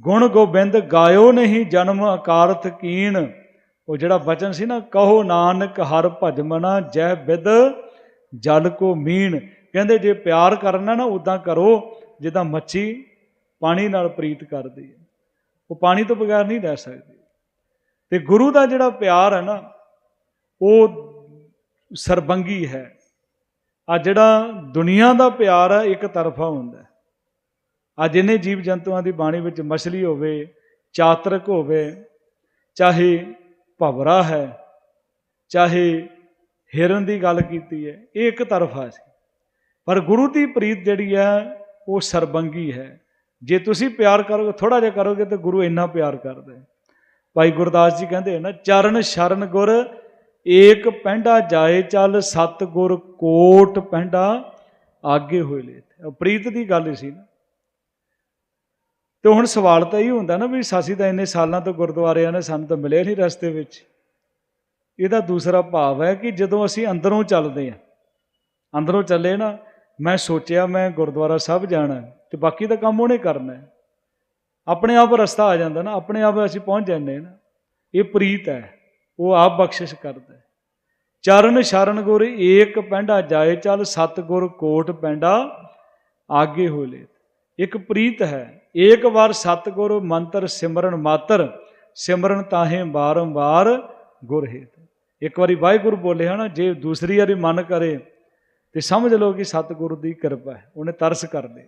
ਗੁਣ ਗੋਬਿੰਦ ਗਾਇਓ ਨਹੀਂ, ਜਨਮ ਅਕਾਰਥ ਕੀਣ। ਉਹ ਜਿਹੜਾ ਵਚਨ ਸੀ ਨਾ, ਕਹੋ ਨਾਨਕ ਹਰ ਭਜਮਨਾ ਜੈ ਬਿਦ ਜਲ ਕੋ ਮੀਣ। ਕਹਿੰਦੇ ਜੇ ਪਿਆਰ ਕਰਨਾ ਨਾ ਉਦਾਂ ਕਰੋ, ਜਿੱਦਾਂ ਮੱਛੀ ਪਾਣੀ ਨਾਲ ਪ੍ਰੀਤ ਕਰਦੀ ਹੈ। ਉਹ ਪਾਣੀ ਤੋਂ ਬਗੈਰ ਨਹੀਂ ਰਹਿ ਸਕਦੀ। ਤੇ ਗੁਰੂ ਦਾ ਜਿਹੜਾ ਪਿਆਰ ਹੈ ਨਾ, ਉਹ ਸਰਬੰਗੀ ਹੈ। ਆ ਜਿਹੜਾ ਦੁਨੀਆ ਦਾ ਪਿਆਰ ਹੈ, ਇੱਕ ਤਰਫਾ ਹੁੰਦਾ ਆ ਜਿੰਨੇ ਜੀਵ ਜੰਤੂਆਂ ਦੀ ਬਾਣੀ ਵਿੱਚ ਮਛਲੀ ਹੋਵੇ, ਚਾਤਰਕ ਹੋਵੇ, ਚਾਹੇ ਭਵਰਾ ਹੈ। ਚਾਹੇ ਹਿਰਨ ਦੀ ਗੱਲ ਕੀਤੀ ਹੈ, ਇਹ ਇੱਕ ਤਰਫਾ ਸੀ ਪਰ ਗੁਰੂ ਦੀ ਪ੍ਰੀਤ ਜਿਹੜੀ ਹੈ, ਉਹ ਸਰਬੰਗੀ ਹੈ। ਜੇ ਤੁਸੀਂ ਪਿਆਰ ਕਰੋਗੇ ਥੋੜਾ ਜਿਹਾ ਕਰੋਗੇ, ਤਾਂ ਗੁਰੂ ਇੰਨਾ ਪਿਆਰ ਕਰਦਾ ਹੈ। ਭਾਈ ਗੁਰਦਾਸ ਜੀ ਕਹਿੰਦੇ ਨਾ ਚਰਨ ਸ਼ਰਨ ਗੁਰ, ਏਕ ਪੈਂਡਾ ਜਾਏ ਚੱਲ ਸਤ ਗੁਰ ਕੋਟ ਪੈਂਡਾ, ਆਗੇ ਹੋਏ ਲੈ ਪ੍ਰੀਤ ਦੀ ਗੱਲ ਸੀ ਨਾ। ਤੇ ਹੁਣ ਸਵਾਲ ਤਾਂ ਇਹ ਹੁੰਦਾ ਨਾ ਵੀ ਸਾਸੀ ਤਾਂ ਇੰਨੇ ਸਾਲਾਂ ਤੋਂ ਗੁਰਦੁਆਰਿਆਂ ਨੇ ਸਾਨੂੰ ਤਾਂ ਮਿਲੇ ਨਹੀਂ ਰਸਤੇ ਵਿੱਚ। ਇਹਦਾ ਦੂਸਰਾ ਭਾਵ ਹੈ ਕਿ ਜਦੋਂ ਅਸੀਂ ਅੰਦਰੋਂ ਚੱਲਦੇ ਹਾਂ ਅੰਦਰੋਂ ਚੱਲੇ ਨਾ ਮੈਂ ਸੋਚਿਆ ਮੈਂ ਗੁਰਦੁਆਰਾ ਸਾਹਿਬ ਜਾਣਾ ਹੈ, ਤੇ ਬਾਕੀ ਦਾ ਕੰਮ ਉਹਨੇ ਕਰਨਾ ਆਪਣੇ ਆਪ ਰਸਤਾ ਆ ਜਾਂਦਾ ਨਾ ਆਪਣੇ ਆਪ ਅਸੀਂ ਪਹੁੰਚ ਜਾਂਦੇ ਹਾਂ ਨਾ। ਇਹ ਪ੍ਰੀਤ ਹੈ ਉਹ ਆਪ ਬਖਸ਼ਿਸ਼ ਕਰਦਾ ਚਰਨ ਸ਼ਰਨ ਗੁਰ ਏਕ ਪੈਂਡਾ ਜਾਏ ਚੱਲ ਸਤ ਗੁਰ ਕੋਟ ਪੈਂਡਾ ਆਗੇ ਹੋਲੇ ਇੱਕ ਪ੍ਰੀਤ ਹੈ। ਏਕ ਵਾਰ ਸਤਗੁਰ ਮੰਤਰ ਸਿਮਰਨ ਮਾਤਰ, ਸਿਮਰਨ ਤਾਹੇ ਬਾਰੰਬਾਰ ਗੁਰ ਹੇਤ। ਇੱਕ ਵਾਰੀ ਵਾਹਿਗੁਰੂ ਬੋਲੇ, ਹਨਾ, ਜੇ ਦੂਸਰੀ ਵਾਰੀ ਮਨ ਕਰੇ ਤੇ ਸਮਝ ਲਓ ਕਿ ਸਤਿਗੁਰੂ ਦੀ ਕਿਰਪਾ ਹੈ, ਉਹਨੇ ਤਰਸ ਕਰ ਦੇ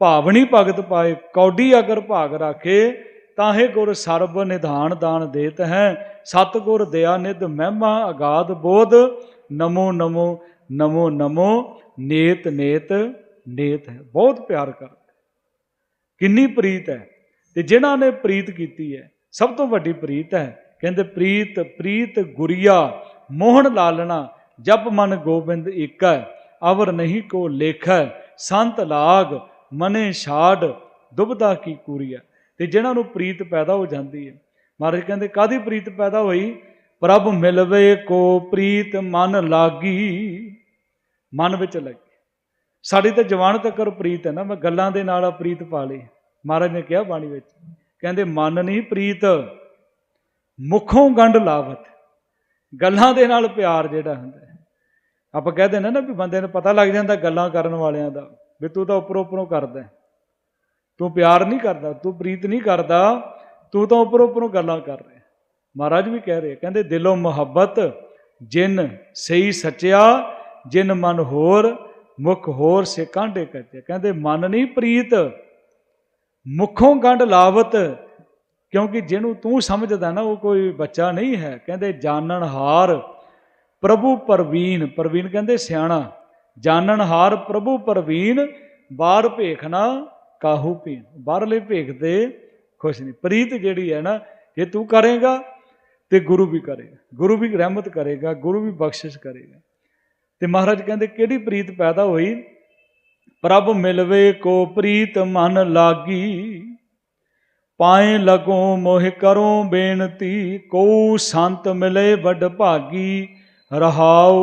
ਭਾਵਨੀ ਭਗਤ ਪਾਏ, ਕੌਡੀ ਅਗਰ ਭਾਗ ਰਾਖੇ, ਤਾਹੇ ਗੁਰ ਸਰਬ ਨਿਧਾਨ ਦਾਨ ਦੇਤ ਹੈ। ਸਤਿਗੁਰ ਦਇਆ ਨਿਧ ਮਹਿਮਾ ਅਗਾਧ ਬੋਧ, ਨਮੋ ਨਮੋ ਨਮੋ ਨਮੋ, ਨੇਤ ਨੇਤ ਨੇਤ ਹੈ। ਬਹੁਤ ਪਿਆਰ ਕਰ ਕਿੰਨੀ ਪ੍ਰੀਤ ਹੈ ਤੇ ਜਿਨ੍ਹਾਂ ਨੇ ਪ੍ਰੀਤ ਕੀਤੀ ਹੈ, ਸਭ ਤੋਂ ਵੱਡੀ ਪ੍ਰੀਤ ਹੈ। ਕਹਿੰਦੇ, ਪ੍ਰੀਤ ਪ੍ਰੀਤ ਗੁਰੀਆ, ਮੋਹਨ ਲਾਲਣਾ, ਜਪ ਮਨ ਗੋਬਿੰਦ ਏਕੈ, ਅਵਰ ਨਹੀਂ ਕੋ ਲੇਖੈ, ਸੰਤ ਲਾਗ, ਮਨੇ ਛਾੜ, ਦੁਬਦਾ ਕੀ ਕੂਰੀਆ। ਤੇ ਜਿਨ੍ਹਾਂ ਨੂੰ ਪ੍ਰੀਤ ਪੈਦਾ ਹੋ ਜਾਂਦੀ ਹੈ, ਮਹਾਰਾਜ ਕਹਿੰਦੇ ਕਾਦੀ ਪ੍ਰੀਤ ਪੈਦਾ ਹੋਈ? ਪ੍ਰਭ ਮਿਲਵੇ ਕੋ ਪ੍ਰੀਤ ਮਨ ਲਾਗੀ, ਮਨ ਵਿੱਚ ਲੱਗੀ। ਸਾਡੀ ਤਾਂ ਜਵਾਨ ਤੱਕ ਪ੍ਰੀਤ ਹੈ ਨਾ, ਮੈਂ ਗੱਲਾਂ ਦੇ ਨਾਲ ਆ ਪ੍ਰੀਤ ਪਾ ਲਈ। ਮਹਾਰਾਜ ਨੇ ਕਿਹਾ ਬਾਣੀ ਵਿੱਚ, ਕਹਿੰਦੇ, ਮਨ ਨਹੀਂ ਪ੍ਰੀਤ, ਮੁਖੋਂ ਗੰਢ ਲਾਵਤ। ਗੱਲਾਂ ਦੇ ਨਾਲ ਪਿਆਰ ਜਿਹੜਾ ਹੁੰਦਾ ਆਪਾਂ ਕਹਦੇ ਨੇ ਨਾ ਵੀ ਬੰਦੇ ਨੂੰ ਪਤਾ ਲੱਗ ਜਾਂਦਾ ਗੱਲਾਂ ਕਰਨ ਵਾਲਿਆਂ ਦਾ, ਵੀ ਤੂੰ ਤਾਂ ਉੱਪਰੋਂ ਉੱਪਰੋਂ ਕਰਦਾ ਤੂੰ ਪਿਆਰ ਨਹੀਂ ਕਰਦਾ, ਤੂੰ ਪ੍ਰੀਤ ਨਹੀਂ ਕਰਦਾ, ਤੂੰ ਤਾਂ ਉੱਪਰੋਂ ਉੱਪਰੋਂ ਗੱਲਾਂ ਕਰ ਰਿਹਾ ਮਹਾਰਾਜ ਵੀ ਕਹਿ ਰਹੇ ਕਹਿੰਦੇ, ਦਿਲੋਂ ਮੁਹੱਬਤ ਜਿਨ ਸਹੀ ਸੱਚਿਆ, ਜਿਨ ਮਨ ਹੋਰ ਮੁਖ ਹੋਰ ਸੇ ਕਾਂਡੇ ਕੱਚੇ ਕਹਿੰਦੇ, ਮਨ ਨਹੀਂ ਪ੍ਰੀਤ, ਮੁਖੋਂ ਗੰਢ ਲਾਵਤ, ਕਿਉਂਕਿ ਜਿਹਨੂੰ ਤੂੰ ਸਮਝਦਾ ਨਾ, ਉਹ ਕੋਈ ਬੱਚਾ ਨਹੀਂ ਹੈ। ਕਹਿੰਦੇ ਜਾਣਨ ਹਾਰ ਪ੍ਰਭੂ ਪ੍ਰਵੀਨ। ਪ੍ਰਵੀਨ ਕਹਿੰਦੇ, ਸਿਆਣਾ ਜਾਣਨ ਹਾਰ ਪ੍ਰਭੂ ਪ੍ਰਵੀਨ, ਬਾਹਰ ਭੇਖਣਾ ਕਾਹੂ ਪੀਨ ਬਾਹਰਲੇ ਭੇਖਦੇ ਖੁਸ਼ ਨਹੀਂ। ਪ੍ਰੀਤ ਜਿਹੜੀ ਹੈ ਨਾ, ਇਹ ਤੂੰ ਕਰੇਗਾ ਤੇ ਗੁਰੂ ਵੀ ਕਰੇਗਾ। ਗੁਰੂ ਵੀ ਰਹਿਮਤ ਕਰੇਗਾ, ਗੁਰੂ ਵੀ ਬਖਸ਼ਿਸ਼ ਕਰੇਗਾ। ਤੇ ਮਹਾਰਾਜ ਕਹਿੰਦੇ ਕਿਹੜੀ ਪ੍ਰੀਤ ਪੈਦਾ ਹੋਈ? ਪ੍ਰਭ ਮਿਲਵੇ ਕੋ ਪ੍ਰੀਤ ਮਨ ਲਾਗੀ, ਪਾਏ ਲਗੋ ਮੋਹਿ ਕਰੋ ਬੇਨਤੀ, ਕੋ ਸੰਤ ਮਿਲੇ ਵੱਡ ਭਾਗੀ ਰਹਾਓ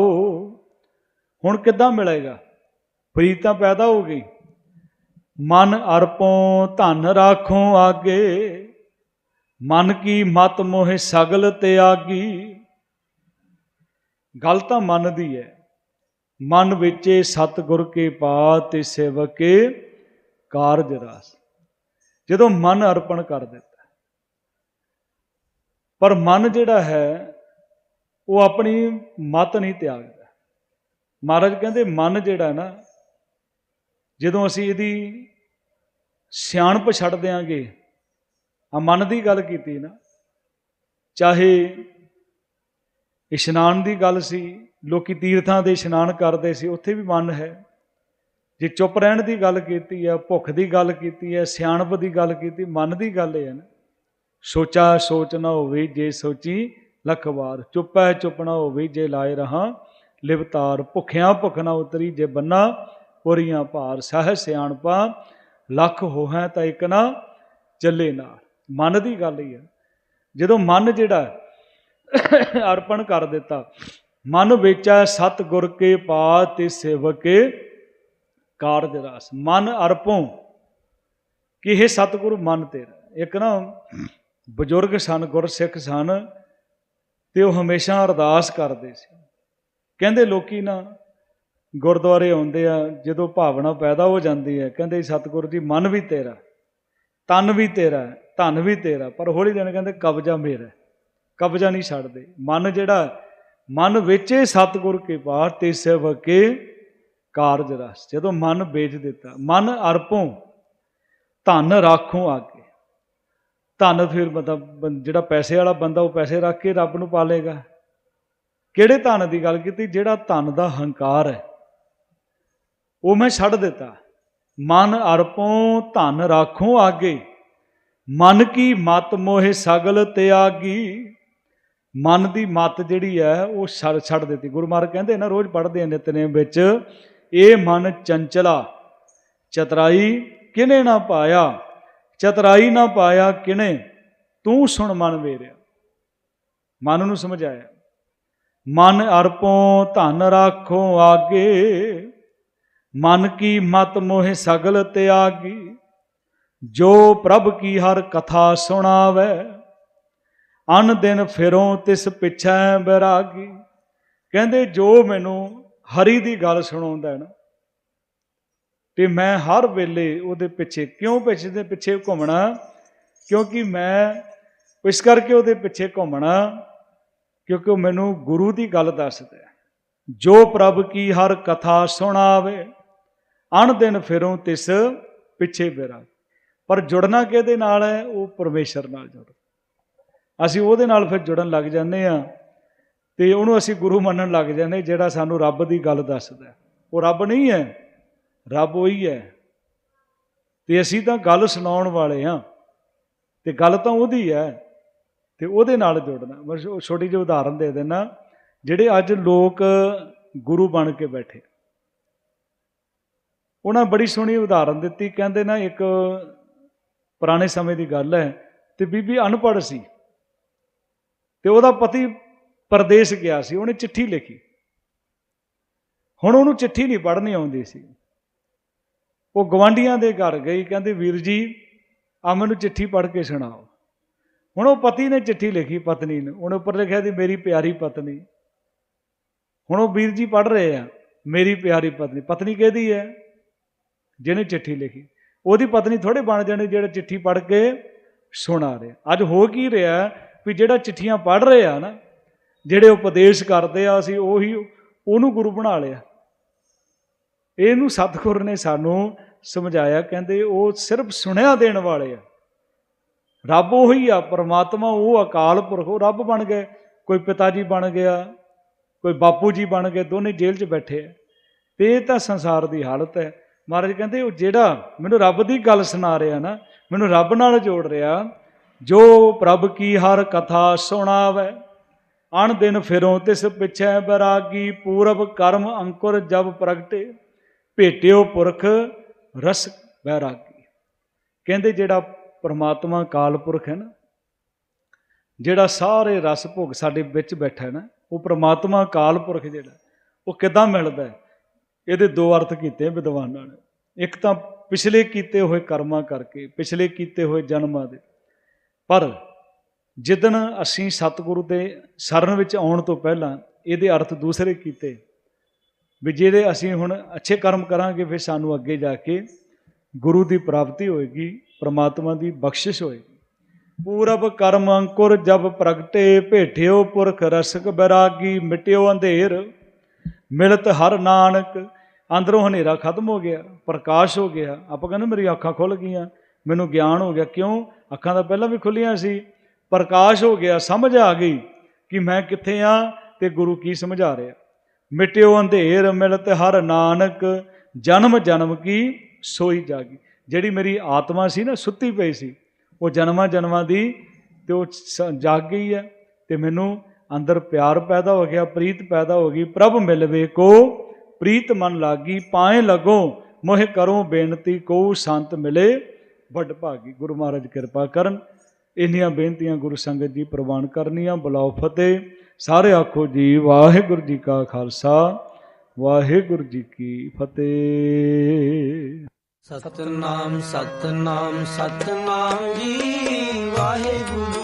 ਹੁਣ ਕਿੱਦਾਂ ਮਿਲੇਗਾ? ਪ੍ਰੀਤ ਤਾਂ ਪੈਦਾ ਹੋ ਗਈ। ਮਨ ਅਰਪੋਂ, ਧਨ ਰਾਖੋ ਆਗੇ। ਮਨ ਕੀ ਮਤ ਮੋਹਿ ਸਗਲ ਤੇ ਆਗੀ। ਗੱਲ ਤਾਂ ਮਨ ਦੀ ਹੈ। ਮਨ ਵਿੱਚੇ ਸਤਿਗੁਰ ਕੇ ਪਾਤ ਤੇ ਸੇਵਕ ਕੇ ਕਾਰਜ ਰਸ। ਜਦੋਂ ਮਨ ਅਰਪਣ ਕਰ ਦਿੱਤਾ, ਪਰ ਮਨ ਜਿਹੜਾ ਹੈ, ਉਹ ਆਪਣੀ ਮਤ ਨਹੀਂ ਤਿਆਗਦਾ। ਮਹਾਰਾਜ ਕਹਿੰਦੇ, ਮਨ ਜਿਹੜਾ ਨਾ, ਜਦੋਂ ਅਸੀਂ ਇਹਦੀ ਸਿਆਣਪ ਛੱਡ ਦਿਆਂਗੇ ਆ ਮਨ ਦੀ ਗੱਲ ਕੀਤੀ ਨਾ, ਚਾਹੇ ਇਸ਼ਨਾਨ ਦੀ ਗੱਲ ਸੀ ਲੋਕੀ ਤੀਰਥਾਂ ਦੇ ਇਸ਼ਨਾਨ ਕਰਦੇ ਸੀ, ਉੱਥੇ ਵੀ ਮਨ ਹੈ। ਜੇ ਚੁੱਪ ਰਹਿਣ ਦੀ ਗੱਲ ਕੀਤੀ ਹੈ, ਭੁੱਖ ਦੀ ਗੱਲ ਕੀਤੀ ਹੈ, ਸਿਆਣਪ ਦੀ ਗੱਲ ਕੀਤੀ, ਮਨ ਦੀ ਗੱਲ ਹੈ ਨਾ। ਸੋਚਾ ਸੋਚ ਨਾ ਹੋਵੇ ਜੇ ਸੋਚੀ ਲੱਖ ਵਾਰ ਚੁੱਪ ਹੈ, ਚੁੱਪ ਨਾ ਹੋਵੇ ਜੇ ਲਾਏ ਰਹਾ ਲਿਵਤਾਰ। ਭੁੱਖਿਆਂ ਭੁੱਖ ਨਾ ਉਤਰੀ ਜੇ ਬੰਨਾ ਪੁਰੀਆਂ ਭਾਰ। ਸਹਿ ਸਿਆਣਪਾ, ਲੱਖ ਹੋਹਾਂ ਤਾਂ ਇੱਕ ਨਾ ਚੱਲੇ ਨਾਲ ਮਨ ਦੀ ਗੱਲ ਹੀ ਹੈ। ਜਦੋਂ ਮਨ ਜਿਹੜਾ ਅਰਪਣ ਕਰ ਦਿੱਤਾ ਮਨ ਵੇਚਾ ਸਤ ਗੁਰ ਕੇ ਪਾ ਤੇ ਸੇਵਕ ਕੇ ਕਾਰਜ ਰਸ। ਮਨ ਅਰਪੋਂ ਕਿ ਇਹ ਸਤਿਗੁਰੂ, ਮਨ ਤੇਰਾ। ਇੱਕ ਨਾ ਬਜ਼ੁਰਗ ਸਨ, ਗੁਰਸਿੱਖ ਸਨ ਤੇ ਉਹ ਹਮੇਸ਼ਾ ਅਰਦਾਸ ਕਰਦੇ ਸੀ। ਕਹਿੰਦੇ ਲੋਕੀ ਨਾ ਗੁਰਦੁਆਰੇ ਆਉਂਦੇ ਆ, ਜਦੋਂ ਭਾਵਨਾ ਪੈਦਾ ਹੋ ਜਾਂਦੀ ਹੈ, ਕਹਿੰਦੇ ਸਤਿਗੁਰੂ ਜੀ, ਮਨ ਵੀ ਤੇਰਾ, ਤਨ ਵੀ ਤੇਰਾ, ਧਨ ਵੀ ਤੇਰਾ, ਪਰ ਹੌਲੀ ਦਿਨ ਕਹਿੰਦੇ ਕਬਜ਼ਾ ਮੇਰਾ ਕਬਜ਼ਾ ਨਹੀਂ ਛੱਡਦੇ। ਮਨ ਜਿਹੜਾ ਮਨ ਵੇਚੇ ਸਤਿਗੁਰ ਕੇ ਪਾਰ ਤੇ ਸੇਵਕ ਕੇ ਕਾਰਜ ਰਸ। ਜਦੋਂ ਮਨ ਵੇਚ ਦਿੱਤਾ, ਮਨ ਅਰਪੋਂ, ਧਨ ਰਾਖੋਂ ਆਗੇ। ਧਨ ਫਿਰ ਮਤਲਬ ਜਿਹੜਾ ਪੈਸੇ ਵਾਲਾ ਬੰਦਾ, ਉਹ ਪੈਸੇ ਰੱਖ ਕੇ ਰੱਬ ਨੂੰ ਪਾ ਪਾਲੇਗਾ। ਕਿਹੜੇ ਧਨ ਦੀ ਗੱਲ ਕੀਤੀ? ਜਿਹੜਾ ਧਨ ਦਾ ਹੰਕਾਰ ਹੈ। ਉਹ ਮੈਂ ਛੱਡ ਦਿੱਤਾ। ਮਨ ਅਰਪੋਂ, ਧਨ ਰਾਖੋਂ ਆਗੇ। ਮਨ ਕੀ ਮਤ ਮੋਹਿ ਸਗਲ ਤਿਆਗੀ ਮਨ ਦੀ ਮਤ ਜਿਹੜੀ ਹੈ, ਉਹ ਛੱਡ ਛੱਡ ਦਿੱਤੀ। ਗੁਰੂ ਮਹਾਰਾਜ ਕਹਿੰਦੇ ਨਾ, ਰੋਜ਼ ਪੜ੍ਹਦੇ ਆ ਨਿਤਨੇਮ ਵਿੱਚ, ਇਹ ਮਨ ਚੰਚਲਾ, ਚਤਰਾਈ ਕਿਨੇ ਨਾ ਪਾਇਆ? ਚਤਰਾਈ ਨਾ ਪਾਇਆ ਕਿਨੇ? ਤੂੰ ਸੁਣ ਮਨ ਵੇਰਿਆ। ਮਨ ਨੂੰ ਸਮਝਾਇਆ। ਮਨ ਅਰਪੋਂ ਧਨ ਰਾਖੋ ਆਗੇ, ਮਨ ਕੀ ਮਤ ਮੋਹਿ ਸਗਲ ਤਿਆਗੀ। ਜੋ ਪ੍ਰਭ ਕੀ ਹਰ ਕਥਾ ਸੁਣਾਵੇ ਅਨ ਦਿਨ ਫਿਰੋਂ ਤਿਸ ਪਿਛੈ ਬੈਰਾਗੀ। ਕਹਿੰਦੇ, ਜੋ ਮੈਨੂੰ ਹਰੀ ਦੀ ਗੱਲ ਸੁਣਾਉਂਦਾ ਹੈ ਨਾ, ਤੇ ਮੈਂ ਹਰ ਵੇਲੇ ਉਹਦੇ ਪਿੱਛੇ ਕਿਉਂ ਪਿੱਛੇ ਦੇ ਪਿੱਛੇ ਘੁੰਮਣਾ? ਕਿਉਂਕਿ ਮੈਂ ਇਸ ਕਰਕੇ ਉਹਦੇ ਪਿੱਛੇ ਘੁੰਮਣਾ, ਕਿਉਂਕਿ ਉਹ ਮੈਨੂੰ ਗੁਰੂ ਦੀ ਗੱਲ ਦੱਸਦਾ ਹੈ। ਜੋ ਪ੍ਰਭ ਕੀ ਹਰ ਕਥਾ ਸੁਣਾਵੇ ਅਣ ਦਿਨ ਫਿਰੋਂ ਤਿਸ ਪਿੱਛੇ ਬੈਰਾਗੀ। ਪਰ ਜੁੜਨਾ ਕਿਹਦੇ ਨਾਲ ਹੈ? ਉਹ ਪਰਮੇਸ਼ਰ ਨਾਲ ਜੁੜ ਅਸੀਂ ਉਹਦੇ ਨਾਲ ਫਿਰ ਜੁੜਨ ਲੱਗ ਜਾਂਦੇ ਆ ਤੇ ਉਹਨੂੰ ਅਸੀਂ ਗੁਰੂ ਮੰਨਣ ਲੱਗ ਜਾਂਦੇ ਜਿਹੜਾ ਸਾਨੂੰ ਰੱਬ ਦੀ ਗੱਲ ਦੱਸਦਾ ਉਹ ਰੱਬ ਨਹੀਂ ਹੈ, ਰੱਬ ਉਹੀ ਹੈ। ਤੇ ਅਸੀਂ ਤਾਂ ਗੱਲ ਸੁਣਾਉਣ ਵਾਲੇ ਆ ਤੇ ਗੱਲ ਤਾਂ ਉਹਦੀ ਹੈ ਤੇ ਉਹਦੇ ਨਾਲ ਜੁੜਨਾ। ਮੈਂ ਛੋ- ਛੋਟੀ ਜਿਹੀ ਉਦਾਹਰਨ ਦੇ ਦੇਣਾ ਜਿਹੜੇ ਅੱਜ ਲੋਕ ਗੁਰੂ ਬਣ ਕੇ ਬੈਠੇ। ਉਹਨਾਂ ਬੜੀ ਸੋਹਣੀ ਉਦਾਹਰਨ ਦਿੱਤੀ, ਕਹਿੰਦੇ ਨਾ ਇੱਕ ਪੁਰਾਣੇ ਸਮੇਂ ਦੀ ਗੱਲ ਹੈ, ਤੇ ਬੀਬੀ ਅਨਪੜ੍ਹ ਸੀ। ਤੇ ਉਹਦਾ ਪਤੀ ਪਰਦੇਸ ਗਿਆ ਸੀ, ਉਹਨੇ ਚਿੱਠੀ ਲਿਖੀ। ਹੁਣ ਉਹਨੂੰ ਚਿੱਠੀ ਨਹੀਂ ਪੜ੍ਹਨੀ ਆਉਂਦੀ ਸੀ। ਉਹ ਗਵਾਂਡੀਆਂ ਦੇ ਘਰ ਗਈ, ਕਹਿੰਦੀ, ਵੀਰ ਜੀ ਆ ਮੈਨੂੰ ਚਿੱਠੀ ਪੜ੍ਹ ਕੇ ਸੁਣਾਓ। ਹੁਣ ਉਹ ਪਤੀ ਨੇ ਚਿੱਠੀ ਲਿਖੀ ਪਤਨੀ ਨੂੰ। ਉਹਨੇ ਉੱਪਰ ਲਿਖਿਆ ਸੀ ਮੇਰੀ ਪਿਆਰੀ ਪਤਨੀ। ਹੁਣ ਉਹ ਵੀਰ ਜੀ ਪੜ੍ਹ ਰਹੇ ਆ, ਮੇਰੀ ਪਿਆਰੀ ਪਤਨੀ। ਪਤਨੀ ਕਿਹਦੀ ਹੈ? ਜਿਹਨੇ ਚਿੱਠੀ ਲਿਖੀ। ਉਹਦੀ ਪਤਨੀ ਥੋੜੇ ਬਣ ਜਾਣੇ, ਜਿਹੜਾ ਚਿੱਠੀ ਪੜ੍ਹ ਕੇ ਸੁਣਾ ਰਿਹਾ। ਅੱਜ ਹੋ ਕੀ ਰਿਹਾ? ਵੀ ਜਿਹੜਾ ਚਿੱਠੀਆਂ ਪੜ੍ਹ ਰਹੇ ਆ ਨਾ, ਜਿਹੜੇ ਉਪਦੇਸ਼ ਕਰਦੇ ਆ ਅਸੀਂ ਉਹੀ ਉਹਨੂੰ ਗੁਰੂ ਬਣਾ ਲਿਆ। ਇਹਨੂੰ ਸਤਿਗੁਰ ਨੇ ਸਾਨੂੰ ਸਮਝਾਇਆ, ਕਹਿੰਦੇ ਉਹ ਸਿਰਫ ਸੁਣਿਆ ਦੇਣ ਵਾਲੇ ਆ। ਰੱਬ ਉਹੀ ਆ, ਪਰਮਾਤਮਾ ਉਹ ਅਕਾਲ ਪੁਰਖ, ਉਹ ਰੱਬ ਬਣ ਗਏ। ਕੋਈ ਪਿਤਾ ਜੀ ਬਣ ਗਿਆ, ਕੋਈ ਬਾਪੂ ਜੀ ਬਣ ਗਏ, ਦੋਨੇ ਜੇਲ੍ਹ 'ਚ ਬੈਠੇ ਆ। ਤੇ ਇਹ ਤਾਂ ਸੰਸਾਰ ਦੀ ਹਾਲਤ ਹੈ। ਮਹਾਰਾਜ ਕਹਿੰਦੇ ਉਹ ਜਿਹੜਾ ਮੈਨੂੰ ਰੱਬ ਦੀ ਗੱਲ ਸੁਣਾ ਰਿਹਾ ਨਾ, ਮੈਨੂੰ ਰੱਬ ਨਾਲ ਜੋੜ ਰਿਹਾ ਜੋ ਪ੍ਰਭ ਕੀ ਹਰ ਕਥਾ ਸੁਣਾਵੇ ਅਣ ਦਿਨ ਫਿਰੋਂ ਤਿਸ ਪਿਛੈ ਬੈਰਾਗੀ, ਪੂਰਬ ਕਰਮ ਅੰਕੁਰ ਜਬ ਪ੍ਰਗਟੇ, ਭੇਟਿਓ ਪੁਰਖ ਰਸ ਬੈਰਾਗੀ। ਕਹਿੰਦੇ ਜਿਹੜਾ ਪਰਮਾਤਮਾ ਕਾਲ ਪੁਰਖ ਹੈ ਨਾ, ਜਿਹੜਾ ਸਾਰੇ ਰਸ ਭੋਗ ਸਾਡੇ ਵਿੱਚ ਬੈਠਾ ਹੈ ਨਾ, ਉਹ ਪ੍ਰਮਾਤਮਾ ਕਾਲ ਪੁਰਖ ਜਿਹੜਾ, ਉਹ ਕਿਦਾਂ ਮਿਲਦਾ ਹੈ? ਇਹਦੇ ਦੋ ਅਰਥ ਕੀਤੇ ਵਿਦਵਾਨਾਂ ਨੇ। ਇੱਕ ਤਾਂ ਪਿਛਲੇ ਕੀਤੇ ਹੋਏ ਕਰਮਾਂ ਕਰਕੇ, ਪਿਛਲੇ ਕੀਤੇ ਹੋਏ ਜਨਮਾਂ ਦੇ। ਪਰ ਜਿੱਦਣ ਅਸੀਂ ਸਤਿਗੁਰੂ ਦੇ ਸ਼ਰਨ ਵਿੱਚ ਆਉਣ ਤੋਂ ਪਹਿਲਾਂ ਇਹਦੇ ਅਰਥ ਦੂਸਰੇ ਕੀਤੇ ਵੀ ਜਿਹੜੇ ਅਸੀਂ ਹੁਣ ਅੱਛੇ ਕਰਮ ਕਰਾਂਗੇ, ਫਿਰ ਸਾਨੂੰ ਅੱਗੇ ਜਾ ਕੇ ਗੁਰੂ ਦੀ ਪ੍ਰਾਪਤੀ ਹੋਏਗੀ, ਪ੍ਰਮਾਤਮਾ ਦੀ ਬਖਸ਼ਿਸ਼ ਹੋਏਗੀ। ਪੂਰਬ ਕਰਮ ਅੰਕੁਰ ਜਬ ਪ੍ਰਗਟੇ ਭੇਟਿਓ ਪੁਰਖ ਰਸਕ ਬੈਰਾਗੀ, ਮਿਟਿਓ ਅੰਧੇਰ, ਮਿਲਤ ਹਰ ਨਾਨਕ। ਅੰਦਰੋਂ ਹਨੇਰਾ ਖਤਮ ਹੋ ਗਿਆ, ਪ੍ਰਕਾਸ਼ ਹੋ ਗਿਆ। ਆਪਾਂ ਕਹਿੰਦੇ ਮੇਰੀ ਅੱਖਾਂ ਖੁੱਲ ਗਈਆਂ। ਮੈਨੂੰ ਗਿਆਨ ਹੋ ਗਿਆ। ਕਿਉਂ? ਅੱਖਾਂ ਤਾਂ ਪਹਿਲਾਂ ਵੀ ਖੁੱਲੀਆਂ ਸੀ। ਪ੍ਰਕਾਸ਼ ਹੋ ਗਿਆ, ਸਮਝ ਆ ਗਈ ਕਿ ਮੈਂ ਕਿੱਥੇ ਆ ਤੇ ਗੁਰੂ ਕੀ ਸਮਝਾ ਰਿਹਾ। ਮਿਟਿਓ ਅੰਧੇਰ ਮਿਲਤ ਹਰ ਨਾਨਕ, ਜਨਮ ਜਨਮ ਕੀ ਸੋਈ ਜਾਗੀ। ਜਿਹੜੀ ਮੇਰੀ ਆਤਮਾ ਸੀ ਨਾ, ਸੁੱਤੀ ਪਈ ਸੀ, ਉਹ ਜਨਮਾਂ ਜਨਮਾਂ ਦੀ ਤੇ ਉਹ ਸ- ਜਾਗ ਗਈ ਹੈ ਤੇ ਮੈਨੂੰ ਅੰਦਰ ਪਿਆਰ ਪੈਦਾ ਹੋ ਗਿਆ, ਪ੍ਰੀਤ ਪੈਦਾ ਹੋ ਗਈ। ਪ੍ਰਭ ਮਿਲਵੇ ਕੋ, ਪ੍ਰੀਤ ਮਨ ਲਾਗੀ, ਪਾਏ ਲਗੋ, ਮੋਹਿ ਕਰੋ ਬੇਨਤੀ ਕੋ, ਸੰਤ ਮਿਲੇ ਵੱਡ ਭਾਗੀ ਗੁਰੂ ਮਹਾਰਾਜ ਕਿਰਪਾ ਕਰਨ। ਇੰਨੀਆਂ ਬੇਨਤੀਆਂ ਗੁਰੂ ਸੰਗਤ ਜੀ ਪ੍ਰਵਾਨ ਕਰਨੀਆਂ। ਬੁਲਾਓ ਫਤਿਹ। ਸਾਰੇ ਆਖੋ ਜੀ, ਵਾਹਿਗੁਰੂ ਜੀ ਕਾ ਖਾਲਸਾ, ਵਾਹਿਗੁਰੂ ਜੀ ਕੀ ਫਤਿਹ। ਸਤਨਾਮ ਸਤਨਾਮ ਸਤਨਾਮ ਜੀ, ਵਾਹਿਗੁਰੂ